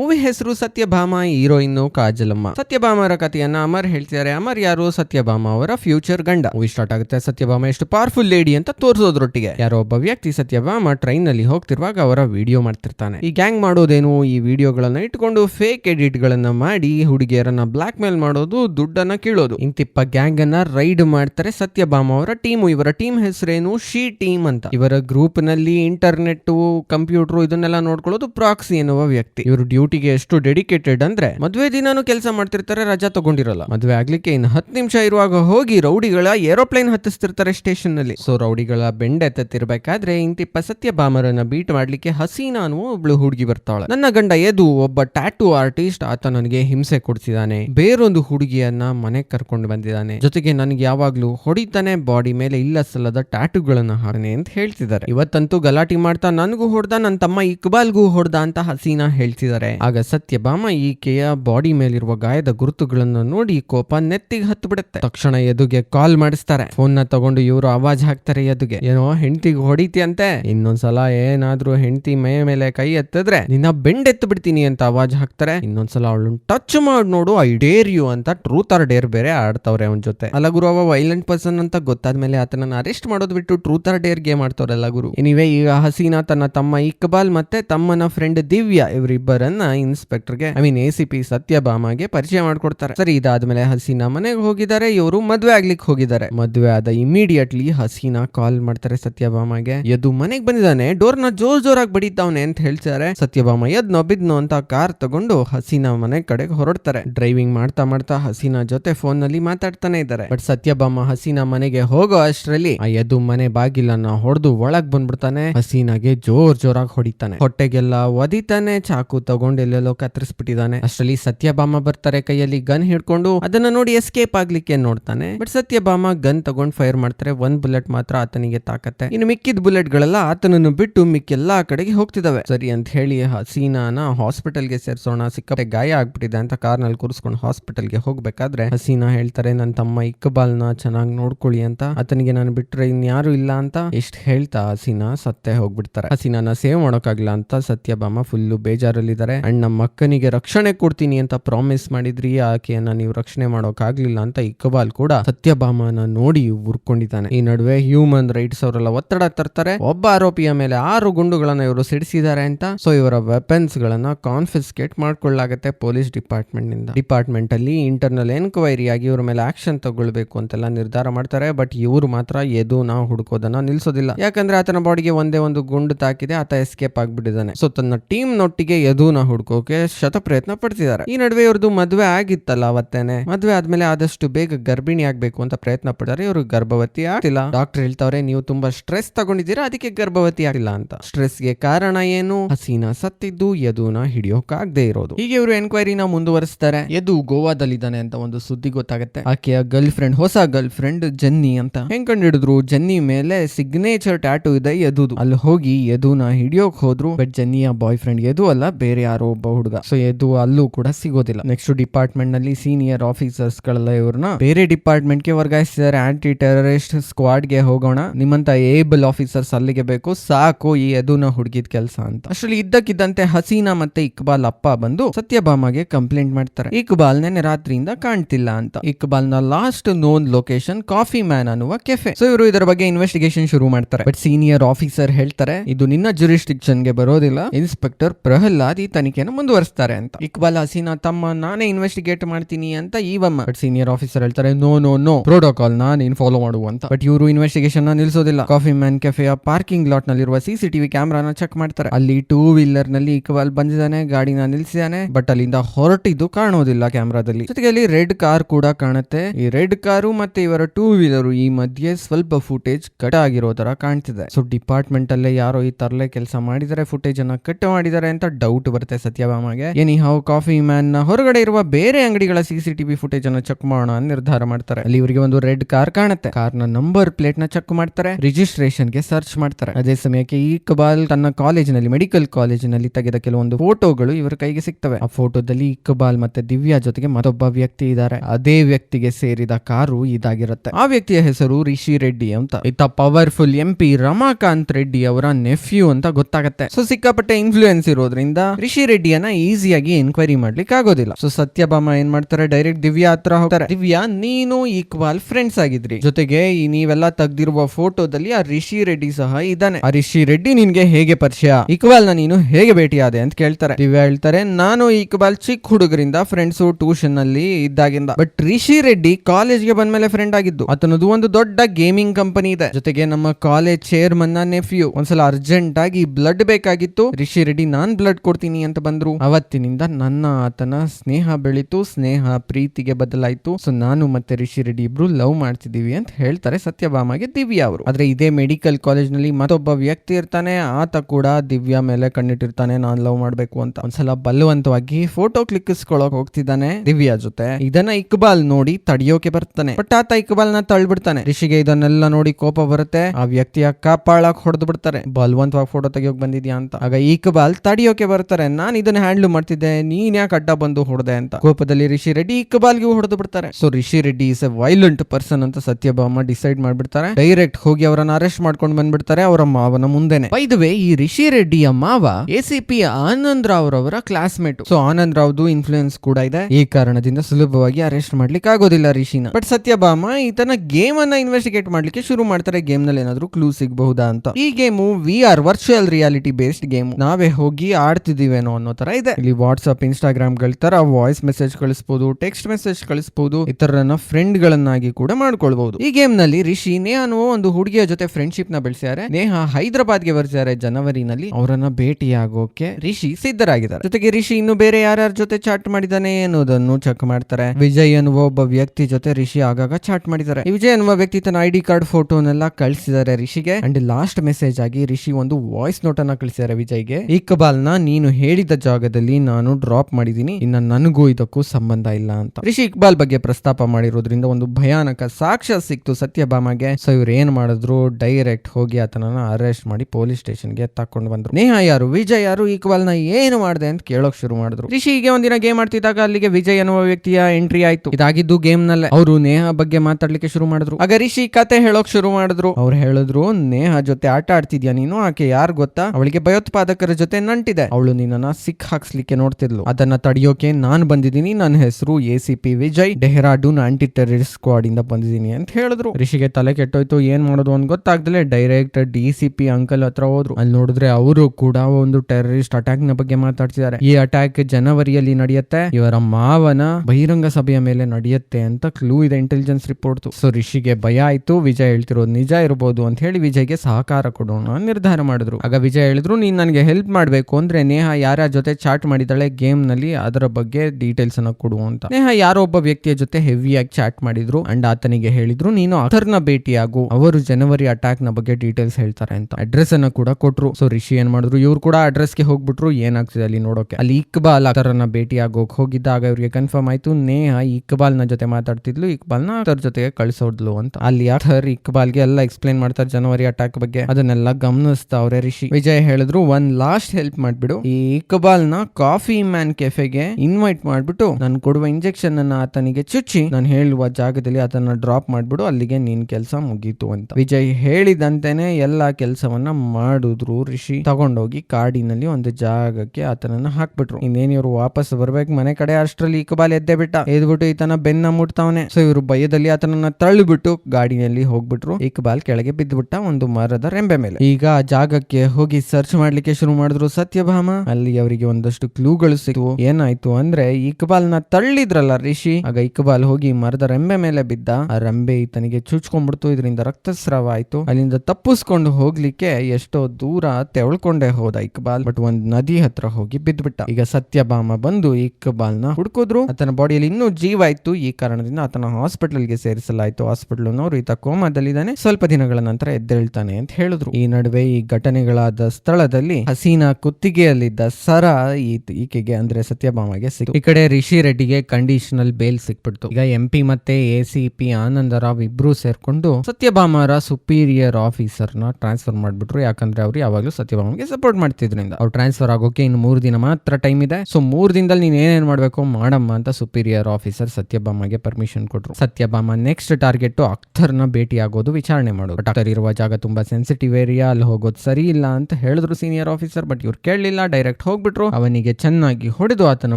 Movie ಹೆಸರು Satyabhama heroine ಕಾಜಲಮ್ಮ. ಸತ್ಯಭಾಮರ ಕಥೆಯನ್ನ ಅಮರ್ ಹೇಳ್ತಿದ್ದಾರೆ. ಅಮರ್ ಯಾರು? ಸತ್ಯಭಾಮ ಅವರ ಫ್ಯೂಚರ್ ಗಂಡ. ಮೂವಿ ಸ್ಟಾರ್ಟ್ ಆಗುತ್ತೆ. ಸತ್ಯಭಾಮ ಎಷ್ಟು ಪವರ್ಫುಲ್ ಲೇಡಿ ಅಂತ ತೋರಿಸೋದ್ರೊಟ್ಟಿಗೆ. ಯಾರೋ ಒಬ್ಬ ವ್ಯಕ್ತಿ ಸತ್ಯಭಾಮ ಟ್ರೈನ್ನಲ್ಲಿ ಹೋಗ್ತಿರುವಾಗ ಅವರ ವಿಡಿಯೋ ಮಾಡ್ತಿರ್ತಾನೆ. ಈ ಗ್ಯಾಂಗ್ ಮಾಡೋದೇನು? ಈ ವಿಡಿಯೋಗಳನ್ನ ಇಟ್ಕೊಂಡು ಫೇಕ್ ಎಡಿಟ್ ಗಳನ್ನ ಮಾಡಿ ಹುಡುಗಿಯರನ್ನ ಬ್ಲಾಕ್ ಮೇಲ್ ಮಾಡೋದು, ದುಡ್ಡನ್ನ ಕೀಳೋದು. ಇಂತಿಪ್ಪ ಗ್ಯಾಂಗ್ ಅನ್ನ ರೈಡ್ ಮಾಡ್ತಾರೆ ಸತ್ಯಭಾಮ ಅವರ ಟೀಮ್ ಇವರ ಟೀಮ್ ಹೆಸರೇನು? ಶಿ ಟೀಮ್ ಅಂತ. ಇವರ ಗ್ರೂಪ್ನಲ್ಲಿ ಇಂಟರ್ನೆಟ್ ಕಂಪ್ಯೂಟರ್ ಇದನ್ನೆಲ್ಲ ನೋಡ್ಕೊಳ್ಳೋದು ಪ್ರಾಕ್ಸಿ ಎನ್ನುವ ವ್ಯಕ್ತಿ. ಇವರು ಡ್ಯೂಟಿಗೆ ಎಷ್ಟು ಡೆಡಿಕೇಟೆಡ್ ಅಂದ್ರೆ ಮದುವೆ ದಿನಾನು ಕೆಲಸ ಮಾಡ್ತಿರ್ತಾರೆ, ರಜಾ ತಗೊಂಡಿರಲ್ಲ. ಮದುವೆ ಆಗ್ಲಿಕ್ಕೆ ಇನ್ನು ಹತ್ತು ನಿಮಿಷ ಇರುವಾಗ ಹೋಗಿ ರೌಡಿಗಳ ಏರೋಪ್ಲೇನ್ ಹತ್ತಿಸ್ತಿರ್ತಾರೆ ಸ್ಟೇಷನ್ನಲ್ಲಿ ಸೊ ರೌಡಿಗಳ ಬೆಂಡೆತ್ತತ್ತಿರ್ಬೇಕಾದ್ರೆ ಇಂತಿ ಪಸತ್ಯ ಸತ್ಯಭಾಮರನ್ನ ಬೀಟ್ ಮಾಡ್ಲಿಕ್ಕೆ ಹಸೀನಾ ಅನ್ನುವ ಒಬ್ಳು ಹುಡುಗಿ ಬರ್ತಾಳೆ. ನನ್ನ ಗಂಡ ಎದು ಒಬ್ಬ ಟ್ಯಾಟೂ ಆರ್ಟಿಸ್ಟ್ ಆತ ನನಗೆ ಹಿಂಸೆ ಕೊಡ್ತಿದ್ದಾನೆ ಬೇರೊಂದು ಹುಡುಗಿಯನ್ನ ಮನೆಗೆ ಕರ್ಕೊಂಡು ಬಂದಿದ್ದಾನೆ ಜೊತೆಗೆ ನನಗೆ ಯಾವಾಗ್ಲೂ ಹೊಡಿತಾನೆ ಬಾಡಿ ಮೇಲೆ ಇಲ್ಲ ಸಲ್ಲದ ಟ್ಯಾಟೂಗಳನ್ನ ಹಾಡನೆ ಅಂತ ಹೇಳ್ತಿದ್ದಾರೆ. ಇವತ್ತಂತೂ ಗಲಾಟಿ ಮಾಡ್ತಾ ನನಗೂ ಹೊಡ್ದ ನನ್ನ ತಮ್ಮ ಇಕ್ಬಾಲ್ಗೂ ಹೊಡ್ದ ಅಂತ ಹಸೀನಾ ಹೇಳ್ತಿದ್ದಾರೆ. ಆಗ ಸತ್ಯಭಾಮ ಈಕೆಯ ಬಾಡಿ ಮೇಲಿರುವ ಗಾಯದ ಗುರುತುಗಳನ್ನು ನೋಡಿ ಕೋಪ ನೆತ್ತಿಗೆ ಹತ್ತು ಬಿಡುತ್ತೆ ತಕ್ಷಣ ಎದುಗೆ ಕಾಲ್ ಮಾಡಿಸ್ತಾರೆ. ಫೋನ್ನ ತಗೊಂಡು ಇವರು ಆವಾಜ್ ಹಾಕ್ತಾರೆ ಎದುಗೆ. ಏನೋ ಹೆಂಡತಿಗೆ ಹೊಡಿತಿ ಅಂತೆ ಇನ್ನೊಂದ್ಸಲ ಏನಾದ್ರೂ ಹೆಂಡತಿ ಮೈ ಮೇಲೆ ಕೈ ಎತ್ತಿದ್ರೆ ನಿನ್ನ ಬೆಂಡೆತ್ತು ಬಿಡ್ತೀನಿ ಅಂತ ಆವಾಜ್ ಹಾಕ್ತಾರೆ. ಇನ್ನೊಂದ್ಸಲ ಅವಳನ್ನ ಟಚ್ ಮಾಡಿ ನೋಡು, ಐ ಡೇರ್ ಯು ಅಂತ ಟ್ರೂತ್ ಆರ್ ಡೇರ್ ಬೇರೆ ಆಡ್ತವ್ರೆ ಅವನ ಜೊತೆ. ಅಲ್ಲ ಅವ ವೈಲೆಂಟ್ ಪರ್ಸನ್ ಅಂತ ಗೊತ್ತಾದ್ಮೇಲೆ ಆತನನ್ನ ಅರೆಸ್ಟ್ ಮಾಡೋದು ಬಿಟ್ಟು ಟ್ರೂತ್ ಆರ್ ಡೇರ್ ಗೇಮ್ ಆಡ್ತವ್ರಲ್ಲ ಗುರು. ಎನಿವೆ ಈಗ ಹಸೀನಾ ತನ್ನ ತಮ್ಮ ಇಕ್ಬಾಲ್ ಮತ್ತೆ ತಮ್ಮನ ಫ್ರೆಂಡ್ ದಿವ್ಯಾ, ಇವರಿಬ್ಬರನ್ನ ಇನ್ಸ್ಪೆಕ್ಟರ್ಗೆ I mean A C P ಸತ್ಯಭಾಮಗೆ ಪರಿಚಯ ಮಾಡ್ಕೊಡ್ತಾರೆ. ಸರಿ, ಇದಾದ್ಮೇಲೆ ಹಸೀನಾ ಮನೆಗೆ ಹೋಗಿದ್ದಾರೆ, ಇವರು ಮದ್ವೆ ಆಗ್ಲಿಕ್ಕೆ ಹೋಗಿದ್ದಾರೆ. ಮದ್ವೆ ಆದ ಇಮಿಡಿಯೇಟ್ಲಿ ಹಸೀನಾ ಕಾಲ್ ಮಾಡ್ತಾರೆ ಸತ್ಯಭಾಮಗೆ. ಎದ್ದು ಮನೆಗೆ ಬಂದಿದ್ದಾನೆ ಡೋರ್ನ ಜೋರ್ ಜೋರಾಗಿ ಬಡಿತಾವನೆ ಅಂತ ಹೇಳ್ತಾರೆ. ಸತ್ಯಭಾಮ ಎದ್ನೋ ಬಿದ್ನೋ ಅಂತ ಕಾರ್ ತಗೊಂಡು ಹಸೀನಾ ಮನೆ ಕಡೆಗೆ ಹೊರಡ್ತಾರೆ. ಡ್ರೈವಿಂಗ್ ಮಾಡ್ತಾ ಮಾಡ್ತಾ ಹಸೀನಾ ಜೊತೆ ಫೋನ್ನಲ್ಲಿ ಮಾತಾಡ್ತಾನೆ ಇದ್ದಾರೆ. ಬಟ್ ಸತ್ಯಭಾಮ ಹಸೀನಾ ಮನೆಗೆ ಹೋಗೋ ಅಷ್ಟರಲ್ಲಿ, ಆ ಎದ್ದು ಮನೆ ಬಾಗಿಲನ್ನ ಹೊಡೆದು ಒಳಗ್ ಬಂದ್ಬಿಡ್ತಾನೆ. ಹಸೀನಾಗೆ ಜೋರ್ ಜೋರಾಗಿ ಹೊಡಿತಾನೆ. ಹೊಟ್ಟೆಗೆಲ್ಲ ಒದಿತಾನೆ, ಚಾಕು ತಗೊಂಡು ಎಲ್ಲೆಲ್ಲೋ ಕತ್ತರಿಸ್ಬಿಟ್ಟಿದ್ದಾನೆ. ಅಷ್ಟರಲ್ಲಿ ಸತ್ಯಭಾಮ ಬರ್ತಾರೆ ಕೈಯಲ್ಲಿ ಗನ್ ಹಿಡ್ಕೊಂಡು ಅದನ್ನ ನೋಡಿ ಎಸ್ಕೇಪ್ ಆಗ್ಲಿಕ್ಕೆ ನೋಡ್ತಾನೆ. ಬಟ್ ಸತ್ಯಭಾಮ ಗನ್ ತಗೊಂಡ್ ಫೈರ್ ಮಾಡ್ತಾರೆ. ಒಂದ್ ಬುಲೆಟ್ ಮಾತ್ರ ಆತನಿಗೆ ತಾಕತ್ತೆ. ಇನ್ನು ಮಿಕ್ಕಿದ ಬುಲೆಟ್ ಗಳೆಲ್ಲ ಆತನನ್ನು ಬಿಟ್ಟು ಮಿಕ್ಕೆಲ್ಲಾ ಕಡೆಗೆ ಹೋಗ್ತಿದಾವೆ. ಸರಿ ಅಂತ ಹೇಳಿ ಹಸೀನಾನ ಹಾಸ್ಪಿಟಲ್ಗೆ ಸೇರ್ಸೋಣ. ಸಿಕ್ಕಾಪಟ್ಟೆ ಗಾಯ ಆಗ್ಬಿಟ್ಟಿದೆ ಅಂತ ಕಾರ್ನಲ್ಲಿ ಕೂರಿಸ್ಕೊಂಡು ಹಾಸ್ಪಿಟಲ್ಗೆ ಹೋಗ್ಬೇಕಾದ್ರೆ ಹಸೀನಾ ಹೇಳ್ತಾರೆ ನನ್ನ ತಮ್ಮ ಇಕ್ಬಾಲ್ನ ಚೆನ್ನಾಗಿ ನೋಡ್ಕೊಳ್ಳಿ ಅಂತ. ಆತನಿಗೆ ನಾನು ಬಿಟ್ರೆ ಇನ್ಯಾರು ಇಲ್ಲ ಅಂತ. ಎಷ್ಟ್ ಹೇಳ್ತಾ ಹಸೀನಾ ಸತ್ತೆ ಹೋಗ್ಬಿಡ್ತಾರೆ. ಹಸೀನಾನ ಸೇವ್ ಮಾಡೋಕ್ಕಾಗಿಲ್ಲ ಅಂತ ಸತ್ಯಭಾಮ ಫುಲ್ಲು ಬೇಜಾರಲ್ಲಿದ್ದಾರೆ. ಅಂಡ್ ನಮ್ಮ ಅಕ್ಕನಿಗೆ ರಕ್ಷಣೆ ಕೊಡ್ತೀನಿ ಅಂತ ಪ್ರಾಮಿಸ್ ಮಾಡಿದ್ರಿ, ಆಕೆಯನ್ನ ನೀವು ರಕ್ಷಣೆ ಮಾಡೋಕ್ಕಾಗ್ಲಿಲ್ಲ ಅಂತ ಇಕ್ಬಾಲ್ ಕೂಡ ಸತ್ಯಭಾಮನ ನೋಡಿ ಉರ್ಕೊಂಡಿದ್ದಾನೆ ಈ ನಡುವೆ ಹ್ಯೂಮನ್ ರೈಟ್ಸ್ ಅವರೆಲ್ಲ ಒತ್ತಡ ತರ್ತಾರೆ. ಒಬ್ಬ ಆರೋಪಿಯ ಮೇಲೆ ಆರು ಗುಂಡುಗಳನ್ನ ಇವರು ಸಿಡಿಸಿದ್ದಾರೆ ಅಂತ. ಸೊ ಇವರ ವೆಪನ್ಸ್ ಗಳನ್ನ ಕಾನ್ಫಿಸ್ಕೇಟ್ ಮಾಡ್ಕೊಳ್ಳಾಗತ್ತೆ ಪೊಲೀಸ್ ಡಿಪಾರ್ಟ್ಮೆಂಟ್ನಿಂದ. ಡಿಪಾರ್ಟ್ಮೆಂಟ್ ಅಲ್ಲಿ ಇಂಟರ್ನಲ್ ಎನ್ಕ್ವೈರಿ ಆಗಿ ಇವ್ರ ಮೇಲೆ ಆಕ್ಷನ್ ತಗೊಳ್ಬೇಕು ಅಂತೆಲ್ಲ ನಿರ್ಧಾರ ಮಾಡ್ತಾರೆ. ಬಟ್ ಇವರು ಮಾತ್ರ ಎದು ನಾವು ಹುಡುಕೋದನ್ನ ನಿಲ್ಸೋದಿಲ್ಲ. ಯಾಕಂದ್ರೆ ಆತನ ಬಾಡಿಗೆ ಒಂದೇ ಒಂದು ಗುಂಡು ತಾಕಿದೆ, ಆತ ಎಸ್ಕೇಪ್ ಆಗ್ಬಿಟ್ಟಿದ್ದಾನೆ. ಸೊ ತನ್ನ ಟೀಮ್ ನೊಟ್ಟಿಗೆ ಎದುನ ಹುಡುಕೋಕೆ ಶತ ಪ್ರಯತ್ನ ಪಡ್ತಿದ್ದಾರೆ. ಈ ನಡುವೆ ಇವ್ರದ್ದು ಮದ್ವೆ ಆಗಿತ್ತಲ್ಲ ಅವತ್ತೇನೆ. ಮದ್ವೆ ಆದ್ಮೇಲೆ ಆದಷ್ಟು ಬೇಗ ಗರ್ಭಿಣಿ ಆಗ್ಬೇಕು ಅಂತ ಪ್ರಯತ್ನ ಪಡ್ತಾರೆ. ಇವ್ರು ಗರ್ಭವತಿ ಆಗ್ತಿಲ್ಲ. ಡಾಕ್ಟರ್ ಹೇಳ್ತಾವ್ರೆ, ನೀವು ತುಂಬಾ ಸ್ಟ್ರೆಸ್ ತಗೊಂಡಿದ್ದೀರಾ, ಅದಕ್ಕೆ ಗರ್ಭವತಿ ಆಗಿಲ್ಲ ಅಂತ. ಸ್ಟ್ರೆಸ್ಗೆ ಕಾರಣ ಏನು? ಹಸೀನಾ ಸತ್ತಿದ್ದು ಯದುನ ಹಿಡಿಯೋಕಾಗದೆ ಇರೋದು. ಹೀಗೆ ಇವರು ಎನ್ಕ್ವೈರಿನ ಮುಂದುವರಿಸ್ತಾರೆ. ಯದು ಗೋವಾದಲ್ಲಿದ್ದಾನೆ ಅಂತ ಒಂದು ಸುದ್ದಿ ಗೊತ್ತಾಗುತ್ತೆ. ಆಕೆಯ ಗರ್ಲ್ ಫ್ರೆಂಡ್ ಹೊಸ ಗರ್ಲ್ ಫ್ರೆಂಡ್ ಜನ್ನಿ ಅಂತ ಹೆಂಗ್ ಕಂಡಿಡಿದ್ರು ಜನ್ನಿ ಮೇಲೆ ಸಿಗ್ನೇಚರ್ ಟ್ಯಾಟೂ ಇದೆ ಯದುದು. ಅಲ್ಲಿ ಹೋಗಿ ಯದುನ ಹಿಡಿಯೋಕ್ ಹೋದ್ರು. ಬಟ್ ಜನ್ನಿಯ ಬಾಯ್ ಫ್ರೆಂಡ್ ಯದು ಅಲ್ಲ, ಬೇರೆ ಯಾರೋ ಒಬ್ಬ ಹುಡುಗ. ಸೊ ಇದು ಅಲ್ಲೂ ಕೂಡ ಸಿಗೋದಿಲ್ಲ. ನೆಕ್ಸ್ಟ್ ಡಿಪಾರ್ಟ್ಮೆಂಟ್ನಲ್ಲಿ ಸೀನಿಯರ್ ಆಫೀಸರ್ಸ್ ಗಳೆಲ್ಲ ಇವ್ರನ್ನ ಬೇರೆ ಡಿಪಾರ್ಟ್ಮೆಂಟ್ಗೆ ವರ್ಗಾಯಿಸಿದ್ದಾರೆ ಆಂಟಿ ಟೆರರಿಸ್ಟ್ ಸ್ಕ್ವಾಡ್ಗೆ ಹೋಗೋಣ. ನಿಮ್ಮಂತ ಏಬಲ್ ಆಫೀಸರ್ಸ್ ಅಲ್ಲಿಗೆ ಬೇಕು. ಸಾಕು ಈ ಯದುನ ಹುಡುಗಿದ ಕೆಲಸ ಅಂತ. ಅಷ್ಟರಲ್ಲಿ ಇದ್ದಕ್ಕಿದ್ದಂತೆ ಹಸೀನಾ ಮತ್ತೆ ಇಕ್ಬಾಲ್ ಅಪ್ಪ ಬಂದು ಸತ್ಯಭಾಮಗೆ ಕಂಪ್ಲೇಂಟ್ ಮಾಡ್ತಾರೆ. ಇಕ್ಬಾಲ್ ನೆನೆ ರಾತ್ರಿಯಿಂದ ಕಾಣ್ತಿಲ್ಲ ಅಂತ. ಇಕ್ಬಾಲ್ನ last known location Coffee Man ಅನ್ನುವ ಕೆಫೆ ಸೊ ಇವರು ಇದರ ಬಗ್ಗೆ ಇನ್ವೆಸ್ಟಿಗೇಷನ್ ಶುರು ಮಾಡ್ತಾರೆ. ಬಟ್ ಸೀನಿಯರ್ ಆಫೀಸರ್ ಹೇಳ್ತಾರೆ, ಇದು ನಿನ್ನ ಜುರಿಸ್ಟಿಕ್ಷನ್ಗೆ ಬರೋದಿಲ್ಲ. ಇನ್ಸ್ಪೆಕ್ಟರ್ ಪ್ರಹ್ಲಾದ್ ಈ ತನಿಖೆನ ಮುಂದುವರಿಸ್ತಾರೆ ಅಂತ. ಇಕ್ಬಾಲ್ ಹಸೀನಾ ತಮ್ಮ, ನಾನೇ ಇನ್ವೆಸ್ಟಿಗೇಟ್ ಮಾಡ್ತೀನಿ ಅಂತ ಇವಮ್ಮ ಬಟ್ ಸೀನಿಯರ್ ಆಫೀಸರ್ ಹೇಳ್ತಾರೆ ನೋ ನೋ ನೋ ಪ್ರೋಟೋಕಾಲ್ ನಾ ನೀನ್ ಫಾಲೋ ಮಾಡುವಂತ ಬಟ್ ಇವರು ಇನ್ವೆಸ್ಟಿಗೇಷನ್ನ ನಿಲ್ಸೋದಿಲ್ಲ. ಕಾಫಿ ಮ್ಯಾನ್ ಕೆಫೆಯ ಪಾರ್ಕಿಂಗ್ ಲಾಟ್ ನಲ್ಲಿರುವ ಸಿಸಿಟಿವಿ ಕ್ಯಾಮ್ರಾನ ಚೆಕ್ ಮಾಡ್ತಾರೆ. ಅಲ್ಲಿ ಟೂ ವೀಲರ್ನಲ್ಲಿ ಇಕ್ಬಾಲ್ ಬಂದಿದ್ದಾನೆ, ಗಾಡಿನ ನಿಲ್ಸಿದಾನೆ ಬಟ್ ಅಲ್ಲಿಂದ ಹೊರಟಿದ್ದು ಕಾಣೋದಿಲ್ಲ ಕ್ಯಾಮ್ರಾದಲ್ಲಿ ಜೊತೆಗೆ ಅಲ್ಲಿ ರೆಡ್ ಕಾರ್ ಕೂಡ ಕಾಣುತ್ತೆ. ಈ ರೆಡ್ ಕಾರು ಮತ್ತೆ ಇವರ ಟೂ ವೀಲರ್ ಈ ಮಧ್ಯೆ ಸ್ವಲ್ಪ ಫುಟೇಜ್ ಕಟ್ ಆಗಿರೋ ತರ ಕಾಣ್ತಿದೆ. ಸೊ ಡಿಪಾರ್ಟ್ಮೆಂಟ್ ಅಲ್ಲೇ ಯಾರೋ ಈ ತರಲೆ ಕೆಲಸ ಮಾಡಿದರೆ ಫುಟೇಜ್ ಅನ್ನ ಕಟ್ ಮಾಡಿದ್ದಾರೆ ಅಂತ ಡೌಟ್ ಬರುತ್ತೆ. ಸತ್ಯಭಾಮಗೆ ಎನಿ ಹೌ ಕಾಫಿ ಮ್ಯಾನ್ ಹೊರಗಡೆ ಇರುವ ಬೇರೆ ಅಂಗಡಿಗಳ ಸಿಸಿಟಿವಿ ಫುಟೇಜ್ ಅನ್ನು ಚೆಕ್ ಮಾಡೋಣ ನಿರ್ಧಾರ ಮಾಡ್ತಾರೆ. ಅಲ್ಲಿ ಇವರಿಗೆ ಒಂದು ರೆಡ್ ಕಾರ್ ಕಾಣುತ್ತೆ. ಕಾರ್ನ ನಂಬರ್ ಪ್ಲೇಟ್ನ ಚೆಕ್ ಮಾಡ್ತಾರೆ. ರಿಜಿಸ್ಟ್ರೇಷನ್ಗೆ ಸರ್ಚ್ ಮಾಡ್ತಾರೆ. ಅದೇ ಸಮಯಕ್ಕೆ ಇಕ್ಬಾಲ್ ತನ್ನ ಕಾಲೇಜಿನಲ್ಲಿ ಮೆಡಿಕಲ್ ಕಾಲೇಜಿನಲ್ಲಿ ತೆಗೆದ ಕೆಲವೊಂದು ಫೋಟೋಗಳು ಇವರ ಕೈಗೆ ಸಿಗ್ತವೆ. ಆ ಫೋಟೋದಲ್ಲಿ ಇಕ್ಬಾಲ್ ಮತ್ತೆ ದಿವ್ಯಾ ಜೊತೆಗೆ ಮತ್ತೊಬ್ಬ ವ್ಯಕ್ತಿ ಇದ್ದಾರೆ. ಅದೇ ವ್ಯಕ್ತಿಗೆ ಸೇರಿದ ಕಾರು ಇದಾಗಿರುತ್ತೆ. ಆ ವ್ಯಕ್ತಿಯ ಹೆಸರು ರಿಷಿ ರೆಡ್ಡಿ ಅಂತ. ಇತ್ತ powerful M P Ramakant Reddy ಅವರ ನೆಫ್ಯೂ ಅಂತ ಗೊತ್ತಾಗುತ್ತೆ. ಸೊ ಸಿಕ್ಕಾಪಟ್ಟೆ ಇನ್ಫ್ಲೂಯೆನ್ಸ್ ಇರೋದ್ರಿಂದ ರಿಷಿ ರೆಡ್ಡಿಯನ್ನ ಈಸಿಯಾಗಿ ಎನ್ಕ್ವೈರಿ ಮಾಡ್ಲಿಕ್ಕೆ ಆಗೋದಿಲ್ಲ. ಸೊ ಸತ್ಯಭಾಮ ಏನ್ ಮಾಡ್ತಾರೆ? ಡೈರೆಕ್ಟ್ ದಿವ್ಯಾ ಹತ್ರ ಹೋಗ್ತಾರೆ. ದಿವ್ಯಾ, ನೀನು ಈಕ್ವಲ್ ಫ್ರೆಂಡ್ಸ್ ಆಗಿದ್ರಿ. ಜೊತೆಗೆ ಈ ನೀವೆಲ್ಲ ತೆಗ್ದಿರುವ ಫೋಟೋದಲ್ಲಿ ಆ ರಿಷಿ ರೆಡ್ಡಿ ಸಹ ಇದ್ದಾನೆ. ಆ ರಿಷಿ ರೆಡ್ಡಿ ನಿನ್ಗೆ ಹೇಗೆ ಪರಿಚಯ? ಇಕ್ಬಾಲ್ನ ನೀನು ಹೇಗೆ ಭೇಟಿಯಾದೆ ಅಂತ ಕೇಳ್ತಾರೆ. ದಿವ್ಯಾ ಹೇಳ್ತಾರೆ, ನಾನು ಇಕ್ಬಾಲ್ ಚಿಕ್ಕ ಹುಡುಗರಿಂದ ಫ್ರೆಂಡ್ಸ್ ಟ್ಯೂಷನ್ ಅಲ್ಲಿ ಇದ್ದಾಗಿಂದ. ಬಟ್ ರಿಷಿ ರೆಡ್ಡಿ ಕಾಲೇಜ್ಗೆ ಬಂದ್ಮೇಲೆ ಫ್ರೆಂಡ್ ಆಗಿದ್ದು. ಆತನದು ಒಂದು ದೊಡ್ಡ ಗೇಮಿಂಗ್ ಕಂಪನಿ ಇದೆ. ಜೊತೆಗೆ ನಮ್ಮ ಕಾಲೇಜ್ ಚೇರ್ಮನ್ನ ನೆಫ್ಯೂ ಒಂದ್ಸಲ ಅರ್ಜೆಂಟ್ ಆಗಿ ಬ್ಲಡ್ ಬೇಕಾಗಿತ್ತು. ರಿಷಿ ರೆಡ್ಡಿ, ನಾನ್ ಬ್ಲಡ್ ಕೊಡ್ತೀನಿ ಬಂದ್ರು. ಅವತ್ತಿನಿಂದ ನನ್ನ ಆತನ ಸ್ನೇಹ ಬೆಳೀತು, ಸ್ನೇಹ ಪ್ರೀತಿಗೆ ಬದಲಾಯ್ತು. ಸೊ ನಾನು ಮತ್ತೆ ರಿಷಿ ರೆಡ್ಡಿ ಇಬ್ರು ಲವ್ ಮಾಡ್ತಿದೀವಿ ಅಂತ ಹೇಳ್ತಾರೆ ಸತ್ಯಭಾಮಗೆ ದಿವ್ಯಾ ಅವರು. ಆದ್ರೆ ಇದೇ ಮೆಡಿಕಲ್ ಕಾಲೇಜ್ನಲ್ಲಿ ಮತ್ತೊಬ್ಬ ವ್ಯಕ್ತಿ ಇರ್ತಾನೆ, ಆತ ಕೂಡ ದಿವ್ಯಾ ಮೇಲೆ ಕಣ್ಣಿಟ್ಟಿರ್ತಾನೆ, ನಾನ್ ಲವ್ ಮಾಡ್ಬೇಕು ಅಂತ. ಒಂದ್ಸಲ ಬಲವಂತವಾಗಿ ಫೋಟೋ ಕ್ಲಿಕ್ಕಿಸ್ಕೊಳಕ್ ಹೋಗ್ತಿದ್ದಾನೆ ದಿವ್ಯಾ ಜೊತೆ. ಇದನ್ನ ಇಕ್ಬಾಲ್ ನೋಡಿ ತಡಿಯೋಕೆ ಬರ್ತಾನೆ. ಬಟ್ ಆತ ಇಕ್ಬಾಲ್ನ ತಳ್ಬಿಡ್ತಾನೆ. ರಿಷಿಗೆ ಇದನ್ನೆಲ್ಲ ನೋಡಿ ಕೋಪ ಬರುತ್ತೆ. ಆ ವ್ಯಕ್ತಿಯ ಕಾಪಾಳಕ್ ಹೊಡೆದು ಬಿಡ್ತಾರೆ. ಬಲವಂತವಾಗಿ ಫೋಟೋ ತೆಗಿಯೋಕ್ ಬಂದಿದ್ಯಾ ಅಂತ. ಆಗ ಇಕ್ಬಾಲ್ ತಡಿಯೋಕೆ ಬರ್ತಾರೆ. ನಾನ್ ಇದನ್ನ ಹ್ಯಾಂಡ್ಲ್ ಮಾಡ್ತಿದ್ದೆ, ನೀನ್ ಯಾಕೆ ಅಡ್ಡ ಬಂದು ಹೊಡೆದೆ ಅಂತ. ಕೋಪದಲ್ಲಿ ರಿಷಿ ರೆಡ್ಡಿ ಇಕ್ಬಾಲ್ಗೆ ಹೊಡೆದು ಬಿಡ್ತಾರೆ. So Rishi Reddy is a violent person ಅಂತ ಸತ್ಯಭಾಮ ಡಿಸೈಡ್ ಮಾಡ್ಬಿಡ್ತಾರೆ. ಡೈರೆಕ್ಟ್ ಹೋಗಿ ಅವರನ್ನ ಅರೆಸ್ಟ್ ಮಾಡ್ಕೊಂಡು ಬಂದ್ಬಿಡ್ತಾರೆ ಅವರ ಮಾವನ ಮುಂದೆನೆ. ವೇ ಈ ರಿಷಿ ರೆಡ್ಡಿಯ ಮಾವ A C P Anand Rao ರವರ ಕ್ಲಾಸ್ಮೇಟ್ ಸೊ ಆನಂದ್ ರಾವ್ದು ಇನ್ಫ್ಲೂಯೆನ್ಸ್ ಕೂಡ ಇದೆ. ಈ ಕಾರಣದಿಂದ ಸುಲಭವಾಗಿ ಅರೆಸ್ಟ್ ಮಾಡ್ಲಿಕ್ಕೆ ಆಗೋದಿಲ್ಲ ರಿಷಿನ. ಬಟ್ ಸತ್ಯಭಾಮ ಈತನ ಗೇಮ್ ಅನ್ನ ಇನ್ವೆಸ್ಟಿಗೇಟ್ ಮಾಡ್ಲಿಕ್ಕೆ ಶುರು ಮಾಡ್ತಾರೆ. ಗೇಮ್ನಲ್ಲಿ ಏನಾದ್ರು ಕ್ಲೂ ಸಿಗಬಹುದಾ ಅಂತ. ಈ game V R virtual reality based game ನಾವೇ ಹೋಗಿ ಆಡ್ತಿದೀವೇನೋ ಅನ್ನೋ ತರ ಇದೆ. ಇಲ್ಲಿ ವಾಟ್ಸ್ಆಪ್ ಇನ್ಸ್ಟಾಗ್ರಾಮ್ಗಳ ತರ ವಾಯ್ಸ್ ಮೆಸೇಜ್ ಕಳಿಸಬಹುದು ಟೆಕ್ಸ್ಟ್ ಮೆಸೇಜ್ ಕಳಿಸಬಹುದು ಇತರರನ್ನ ಫ್ರೆಂಡ್ ಗಳನ್ನಾಗಿ ಕೂಡ ಮಾಡ್ಕೊಳ್ಬಹುದು ಈ ಗೇಮ್ನಲ್ಲಿ ರಿಷಿ ನೇಹ ಅನ್ನುವ ಒಂದು ಹುಡುಗಿಯ ಜೊತೆ ಫ್ರೆಂಡ್ಶಿಪ್ನ ಬೆಳೆಸಿದ್ದಾರೆ ನೇಹ ಹೈದರಾಬಾದ್ಗೆ ಬರ್ತಿದ್ದಾರೆ ಜನವರಿನಲ್ಲಿ. ಅವರನ್ನ ಭೇಟಿಯಾಗೋಕೆ ರಿಷಿ ಸಿದ್ಧರಾಗಿದ್ದಾರೆ. ಜೊತೆಗೆ ರಿಷಿ ಇನ್ನು ಬೇರೆ ಯಾರ್ಯಾರ ಜೊತೆ ಚಾಟ್ ಮಾಡಿದಾನೆ ಅನ್ನೋದನ್ನು ಚೆಕ್ ಮಾಡ್ತಾರೆ. ವಿಜಯ್ ಅನ್ನುವ ಒಬ್ಬ ವ್ಯಕ್ತಿ ಜೊತೆ ರಿಷಿ ಆಗಾಗ ಚಾಟ್ ಮಾಡಿದ್ದಾರೆ. ವಿಜಯ್ ಅನ್ನುವ ವ್ಯಕ್ತಿ ತನ್ನ ಐಡಿ ಕಾರ್ಡ್ ಫೋಟೋನೆಲ್ಲ ಕಳಿಸಿದ್ದಾರೆ ರಿಷಿಗೆ. ಅಂಡ್ ಲಾಸ್ಟ್ ಮೆಸೇಜ್ ಆಗಿ ರಿಷಿ ಒಂದು ವಾಯ್ಸ್ ನೋಟ್ ಅನ್ನ ಕಳಿಸಿದ್ದಾರೆ ವಿಜಯ್ಗೆ. ಇಕ್ಬಾಲ್ನ ನೀನು ಹೇಳಿದ ಜಾಗದಲ್ಲಿ ನಾನು ಡ್ರಾಪ್ ಮಾಡಿದ್ದೀನಿ. ಇನ್ನ ನನಗೂ ಇದಕ್ಕೂ ಸಂಬಂಧ ಇಲ್ಲ ಅಂತ. ರಿಷಿ ಇಕ್ಬಾಲ್ ಬಗ್ಗೆ ಪ್ರಸ್ತಾಪ ಮಾಡಿರೋದ್ರಿಂದ ಒಂದು ಭಯಾನಕ ಸಾಕ್ಷ್ಯ ಸಿಕ್ತು ಸತ್ಯಭಾಮಗೆ. ಸೊ ಇವ್ರು ಏನ್ ಮಾಡಿದ್ರು? ಡೈರೆಕ್ಟ್ ಹೋಗಿ ಆತನನ್ನ ಅರೆಸ್ಟ್ ಮಾಡಿ ಪೊಲೀಸ್ ಸ್ಟೇಷನ್ಗೆ ತಕೊಂಡು ಬಂದ್ರು. ನೇಹ ಯಾರು? ವಿಜಯ್ ಯಾರು? ಈಕ್ವಲ್ನ ಏನು ಮಾಡಿದೆ ಅಂತ ಕೇಳೋಕ್ ಶುರು ಮಾಡಿದ್ರು. ರಿಷಿಗೆ ಒಂದಿನ ಗೇಮ್ ಆಡ್ತಿದ್ದಾಗ ಅಲ್ಲಿಗೆ ವಿಜಯ್ ಎನ್ನುವ ವ್ಯಕ್ತಿಯ ಎಂಟ್ರಿ ಆಯ್ತು. ಇದಾಗಿದ್ದು ಗೇಮ್ ನಲ್ಲೇ. ಅವರು ನೇಹ ಬಗ್ಗೆ ಮಾತಾಡ್ಲಿಕ್ಕೆ ಶುರು ಮಾಡಿದ್ರು. ಆಗ ರಿಷಿ ಕತೆ ಹೇಳೋಕ್ ಶುರು ಮಾಡಿದ್ರು. ಅವ್ರು ಹೇಳಿದ್ರು, ನೇಹ ಜೊತೆ ಆಟ ಆಡ್ತಿದ್ಯಾ ನೀನು? ಆಕೆ ಯಾರು ಗೊತ್ತಾ? ಅವಳಿಗೆ ಭಯೋತ್ಪಾದಕರ ಜೊತೆ ನಂಟಿದೆ. ಅವಳು ನಿನ್ನನ್ನ ಸಿಕ್ ಹಾಕ್ಸ್ಲಿಕ್ಕೆ ನೋಡ್ತಿದ್ಲು. ಅದನ್ನ ತಡೆಯೋಕೆ ನಾನು ಬಂದಿದ್ದೀನಿ ನನ್ನ ಹೆಸರು A C P Vijay, Dehradun anti terrorist squad ಇಂದ ಬಂದಿದ್ದೀನಿ ಅಂತ ಹೇಳಿದ್ರು. ರಿಷಿಗೆ ತಲೆ ಕೆಟ್ಟೋಯ್ತು, ಏನ್ ಮಾಡೋದು ಅಂತ ಗೊತ್ತಾಗ್ದಲೆ direct D C P uncle ಹತ್ರ ಹೋದ್ರು. ಅಲ್ಲಿ ನೋಡಿದ್ರೆ ಅವರು ಕೂಡ ಒಂದು ಟೆರರಿಸ್ಟ್ ಅಟ್ಯಾಕ್ನ ಬಗ್ಗೆ ಮಾತಾಡ್ತಿದ್ದಾರೆ. ಈ ಅಟ್ಯಾಕ್ ಜನವರಿಯಲ್ಲಿ ನಡೆಯುತ್ತೆ, ಇವರ ಮಾವನ ಬಹಿರಂಗ ಸಭೆಯ ಮೇಲೆ ನಡೆಯುತ್ತೆ ಅಂತ ಕ್ಲೂ ಇದೆ ಇಂಟೆಲಿಜೆನ್ಸ್ ರಿಪೋರ್ಟ್ ಸೊ ರಿಷಿಗೆ ಭಯ ಆಯ್ತು, ವಿಜಯ್ ಹೇಳ್ತಿರೋದು ನಿಜ ಇರಬಹುದು ಅಂತ ಹೇಳಿ ವಿಜಯ್ಗೆ ಸಹಕಾರ ಕೊಡೋಣ ನಿರ್ಧಾರ ಮಾಡಿದ್ರು. ಆಗ ವಿಜಯ್ ಹೇಳಿದ್ರು, ನೀನ್ ನನಗೆ ಹೆಲ್ಪ್ ಮಾಡ್ಬೇಕು ಅಂದ್ರೆ ನೇಹ ಯಾರ ಜೊತೆ ಚಾಟ್ ಮಾಡಿದಾಳೆ ಗೇಮ್ನಲ್ಲಿ, ಅದರ ಬಗ್ಗೆ ಡೀಟೇಲ್ಸ್ ಅನ್ನ ಕೊಡು ಅಂತ. ನೇಹ ಯಾರೋ ಒಬ್ಬ ವ್ಯಕ್ತಿಯ ಜೊತೆ ಹೆವಿಯಾಗಿ ಚಾಟ್ ಮಾಡಿದ್ರು ಅಂಡ್ ಆತನಿಗೆ ಹೇಳಿದ್ರು, ನೀನು ಅರ್ಥರ್ನ ಭೇಟಿಯಾಗು, ಅವರು ಜನವರಿ ಅಟ್ಯಾಕ್ನ ಬಗ್ಗೆ ಡೀಟೇಲ್ಸ್ ಹೇಳ್ತಾರೆ ಅಂತ. ಅಡ್ರೆಸ್ ಅನ್ನ ಕೂಡ ಕೊಟ್ರು. ಸೊ ರಿಷಿ ಏನ್ ಮಾಡಿದ್ರು? ಇವ್ರು ಕೂಡ ಅಡ್ರೆಸ್ಗೆ ಹೋಗ್ಬಿಟ್ರು, ಏನಾಗ್ತಿದೆ ಅಲ್ಲಿ ನೋಡೋಕೆ? ಅಲ್ಲಿ ಇಕ್ಬಾಲ್ ಅತರನ್ನ ಭೇಟಿ ಆಗೋಕ್ ಹೋಗಿದ್ದಾಗ ಇವ್ರಿಗೆ ಕನ್ಫರ್ಮ್ ಆಯ್ತು, ನೇಹ ಇಕ್ಬಾಲ್ನ ಜೊತೆ ಮಾತಾಡ್ತಿದ್ಲು ಇಕ್ಬಾಲ್ನ ಅತರ್ ಜೊತೆಗೆ ಕಳಿಸೋದ್ಲು ಅಂತ. ಅಲ್ಲಿ ಅತರ್ ಇಕ್ಬಾಲ್ಗೆ ಎಲ್ಲ ಎಕ್ಸ್ಪ್ಲೈನ್ ಮಾಡ್ತಾರೆ ಜನವರಿ ಅಟ್ಯಾಕ್ ಬಗ್ಗೆ. ಅದನ್ನೆಲ್ಲ ಗಮನಿಸ್ತಾವ್ರೆ ರಿಷಿ. ವಿಜಯ್ ಹೇಳಿದ್ರು, ಒಂದ್ ಲಾಸ್ಟ್ ಹೆಲ್ಪ್ ಮಾಡ್ಬಿಡು, ಈ ಇಕ್ಬಾಲ್ನ ಕಾಫಿ ಮ್ಯಾನ್ ಕೆಫೆಗೆ ಇನ್ವೈಟ್ ಮಾಡ್ಬಿಟ್ಟು ನಾನು ಕೊಡುವ ಇಂಜೆಕ್ಷನ್ ಅನ್ನ ಆತನಿಗೆ ಚುಚ್ಚಿ, ನಾನು ಹೇಳುವ ಜಾಗದಲ್ಲಿ ಅದನ್ನ ಡ್ರಾಪ್ ಮಾಡ್ಬಿಡು, ಅಲ್ಲಿಗೆ ನೀನ್ ಕೆಲಸ ಮುಗೀತು ಅಂತ. ವಿಜಯ್ ಹೇಳಿದಂತೆನೆ ಎಲ್ಲಾ ಕೆಲಸವನ್ನ ಮಾಡಿದ್ರು ಋಷಿ ತಗೊಂಡೋಗಿ ಕಾಡಿನಲ್ಲಿ ಒಂದು ಜಾಗಕ್ಕೆ ಆತನನ್ನ ಹಾಕ್ಬಿಟ್ರು. ಇನ್ನೇನ್ ಇವ್ರು ವಾಪಸ್ ಬರ್ಬೇಕು ಮನೆ ಕಡೆ, ಅಷ್ಟ್ರಲ್ಲಿ ಇಕ್ಬಾಲ್ ಎದ್ದೆ ಬಿಟ್ಟ. ಎದ್ಬಿಟ್ಟು ಈತನ ಬೆನ್ನ ಮುಟ್ತಾವನೆ. ಸೊ ಇವರು ಭಯದಲ್ಲಿ ಆತನನ್ನ ತಳ್ಳಿಬಿಟ್ಟು ಗಾಡಿನಲ್ಲಿ ಹೋಗ್ಬಿಟ್ರು. ಇಕ್ಬಾಲ್ ಕೆಳಗೆ ಬಿದ್ದ್ಬಿಟ್ಟ ಒಂದು ಮರದ ರೆಂಬೆ ಮೇಲೆ. ಈಗ ಜಾಗಕ್ಕೆ ಹೋಗಿ ಸರ್ಚ್ ಮಾಡ್ಲಿಕ್ಕೆ ಶುರು ಮಾಡಿದ್ರು ಸತ್ಯಭಾಮ. ಅಲ್ಲಿ ಅವರಿಗೆ ಒಂದಷ್ಟು ಕ್ಲೂಗಳು ಸಿಕ್ತು ಏನಾಯ್ತು ಅಂದ್ರೆ ಇಕ್ಬಾಲ್ನ ತಳ್ಳಿದ್ರಲ್ಲ ರಿಷಿ. ಆಗ ಇಕ್ಬಾಲ್ ಹೋಗಿ ಮರದ ರೆಂಬೆ ಮೇಲೆ ಬಿದ್ದ. ಆ ರೆಂಬೆ ಈತನಿಗೆ ಚುಚ್ಕೊಂಡ್ಬಿಡ್ತು. ಇದರಿಂದ ರಕ್ತಸ್ರಾವ ಆಯ್ತು ಅಲ್ಲಿಂದ ತಪ್ಪಿಸ್ಕೊಂಡು ಹೋಗ್ಲಿಕ್ಕೆ ಎಷ್ಟೋ ದೂರ ತೆವಳ್ಕೊಂಡೇ ಹೋದ ಇಕ್ಬಾಲ್. ಬಟ್ ಒಂದ್ ನದಿ ಹತ್ರ ಹೋಗಿ ಬಿದ್ದ್ಬಿಟ್ಟ ಈಗ ಸತ್ಯಭಾಮ ಬಂದು ಇಕ್ಬಾಲ್ನ ಹುಡ್ಕೋದ್ರು. ಆತನ ಬಾಡಿಯಲ್ಲಿ ಇನ್ನೂ ಜೀವ ಇತ್ತು. ಈ ಕಾರಣದಿಂದ ಆತನ ಹಾಸ್ಪಿಟಲ್ಗೆ ಸೇರಿಸಲಾಯ್ತು. ಹಾಸ್ಪಿಟಲ್ ನವರು ಈತ ಕೋಮಾದಲ್ಲಿದ್ದಾನೆ. ಸ್ವಲ್ಪ ದಿನಗಳ ನಂತರ ಎದ್ದೇಳ್ತಾನೆ ಅಂತ ಹೇಳಿದ್ರು. ಈ ನಡುವೆ ಈ ಘಟನೆಗಳಾದ ಸ್ಥಳದಲ್ಲಿ ಹಸೀನಾ ಕುತ್ತಿಗೆಯಲ್ಲಿದ್ದ ಸರ ಈ- ಈಕೆಗೆ ಅಂದ್ರೆ ಸತ್ಯಭಾಮಗೆ ಸಿಕ್ತು ಈ ಕಡೆ ರಿಷಿ ರೆಡ್ಡಿಗೆ ಕಂಡೀಷನಲ್ ಬೇಲ್ ಸಿಕ್ಬಿಡ್ತು. ಈಗ ಎಂ ಪಿ ಮತ್ತೆ ಎ ಸಿ ಪಿ ಆನಂದರಾವ್ ಇಬ್ರು ಸೇರ್ಕೊಂಡು ಸತ್ಯಭಾಮರ ಸುಪೀರಿಯರ್ ಆಫೀಸರ್ನ ಟ್ರಾನ್ಸ್ಫರ್ ಮಾಡ್ಬಿಟ್ರು. ಯಾಕಂದ್ರೆ ಅವ್ರು ಯಾವಾಗ್ಲೂ ಸತ್ಯಭಾಮಗೆ ಸಪೋರ್ಟ್ ಮಾಡ್ತಿದ್ರಿಂದ. ಅವ್ರು ಟ್ರಾನ್ಸ್ಫರ್ ಆಗೋಕೆ ಇನ್ನು ಮೂರು ದಿನ ಮಾತ್ರ ಟೈಮ್ ಇದೆ. ಸೊ ಮೂರ್ ದಿನದಲ್ಲಿ ನೀನ್ ಏನೇನ್ ಮಾಡ್ಬೇಕು ಮಾಡಮ್ಮ ಅಂತ ಸುಪೀರಿಯರ್ ಆಫೀಸರ್ ಸತ್ಯಭಾಮಗೆ ಪರ್ಮಿಷನ್ ಕೊಟ್ರು. ಸತ್ಯಭಾಮ ನೆಕ್ಸ್ಟ್ ಟಾರ್ಗೆಟ್ ಅಖ್ತರ್ನ ಭೇಟಿ ಆಗೋದು ವಿಚಾರಣೆ ಮಾಡೋದು. ಅಕ್ತರ್ ಅಖ್ತರ್ ಇರುವ ಜಾಗ ತುಂಬಾ ಸೆನ್ಸಿಟಿವ್ ಏರಿಯಾ ಅಲ್ಲಿ ಹೋಗೋದು ಸರಿ ಇಲ್ಲ ಅಂತ ಹೇಳಿದ್ರು ಸೀನಿಯರ್ ಆಫೀಸರ್ ಬಟ್ ಇವ್ರು ಕೇಳಲಿಲ್ಲ ಡೈರೆಕ್ಟ್ ಹೋಗ್ಬಿಟ್ರು. ಅವನಿಗೆ ಚೆನ್ನಾಗಿ ಹೊಡೆದು ಆತನ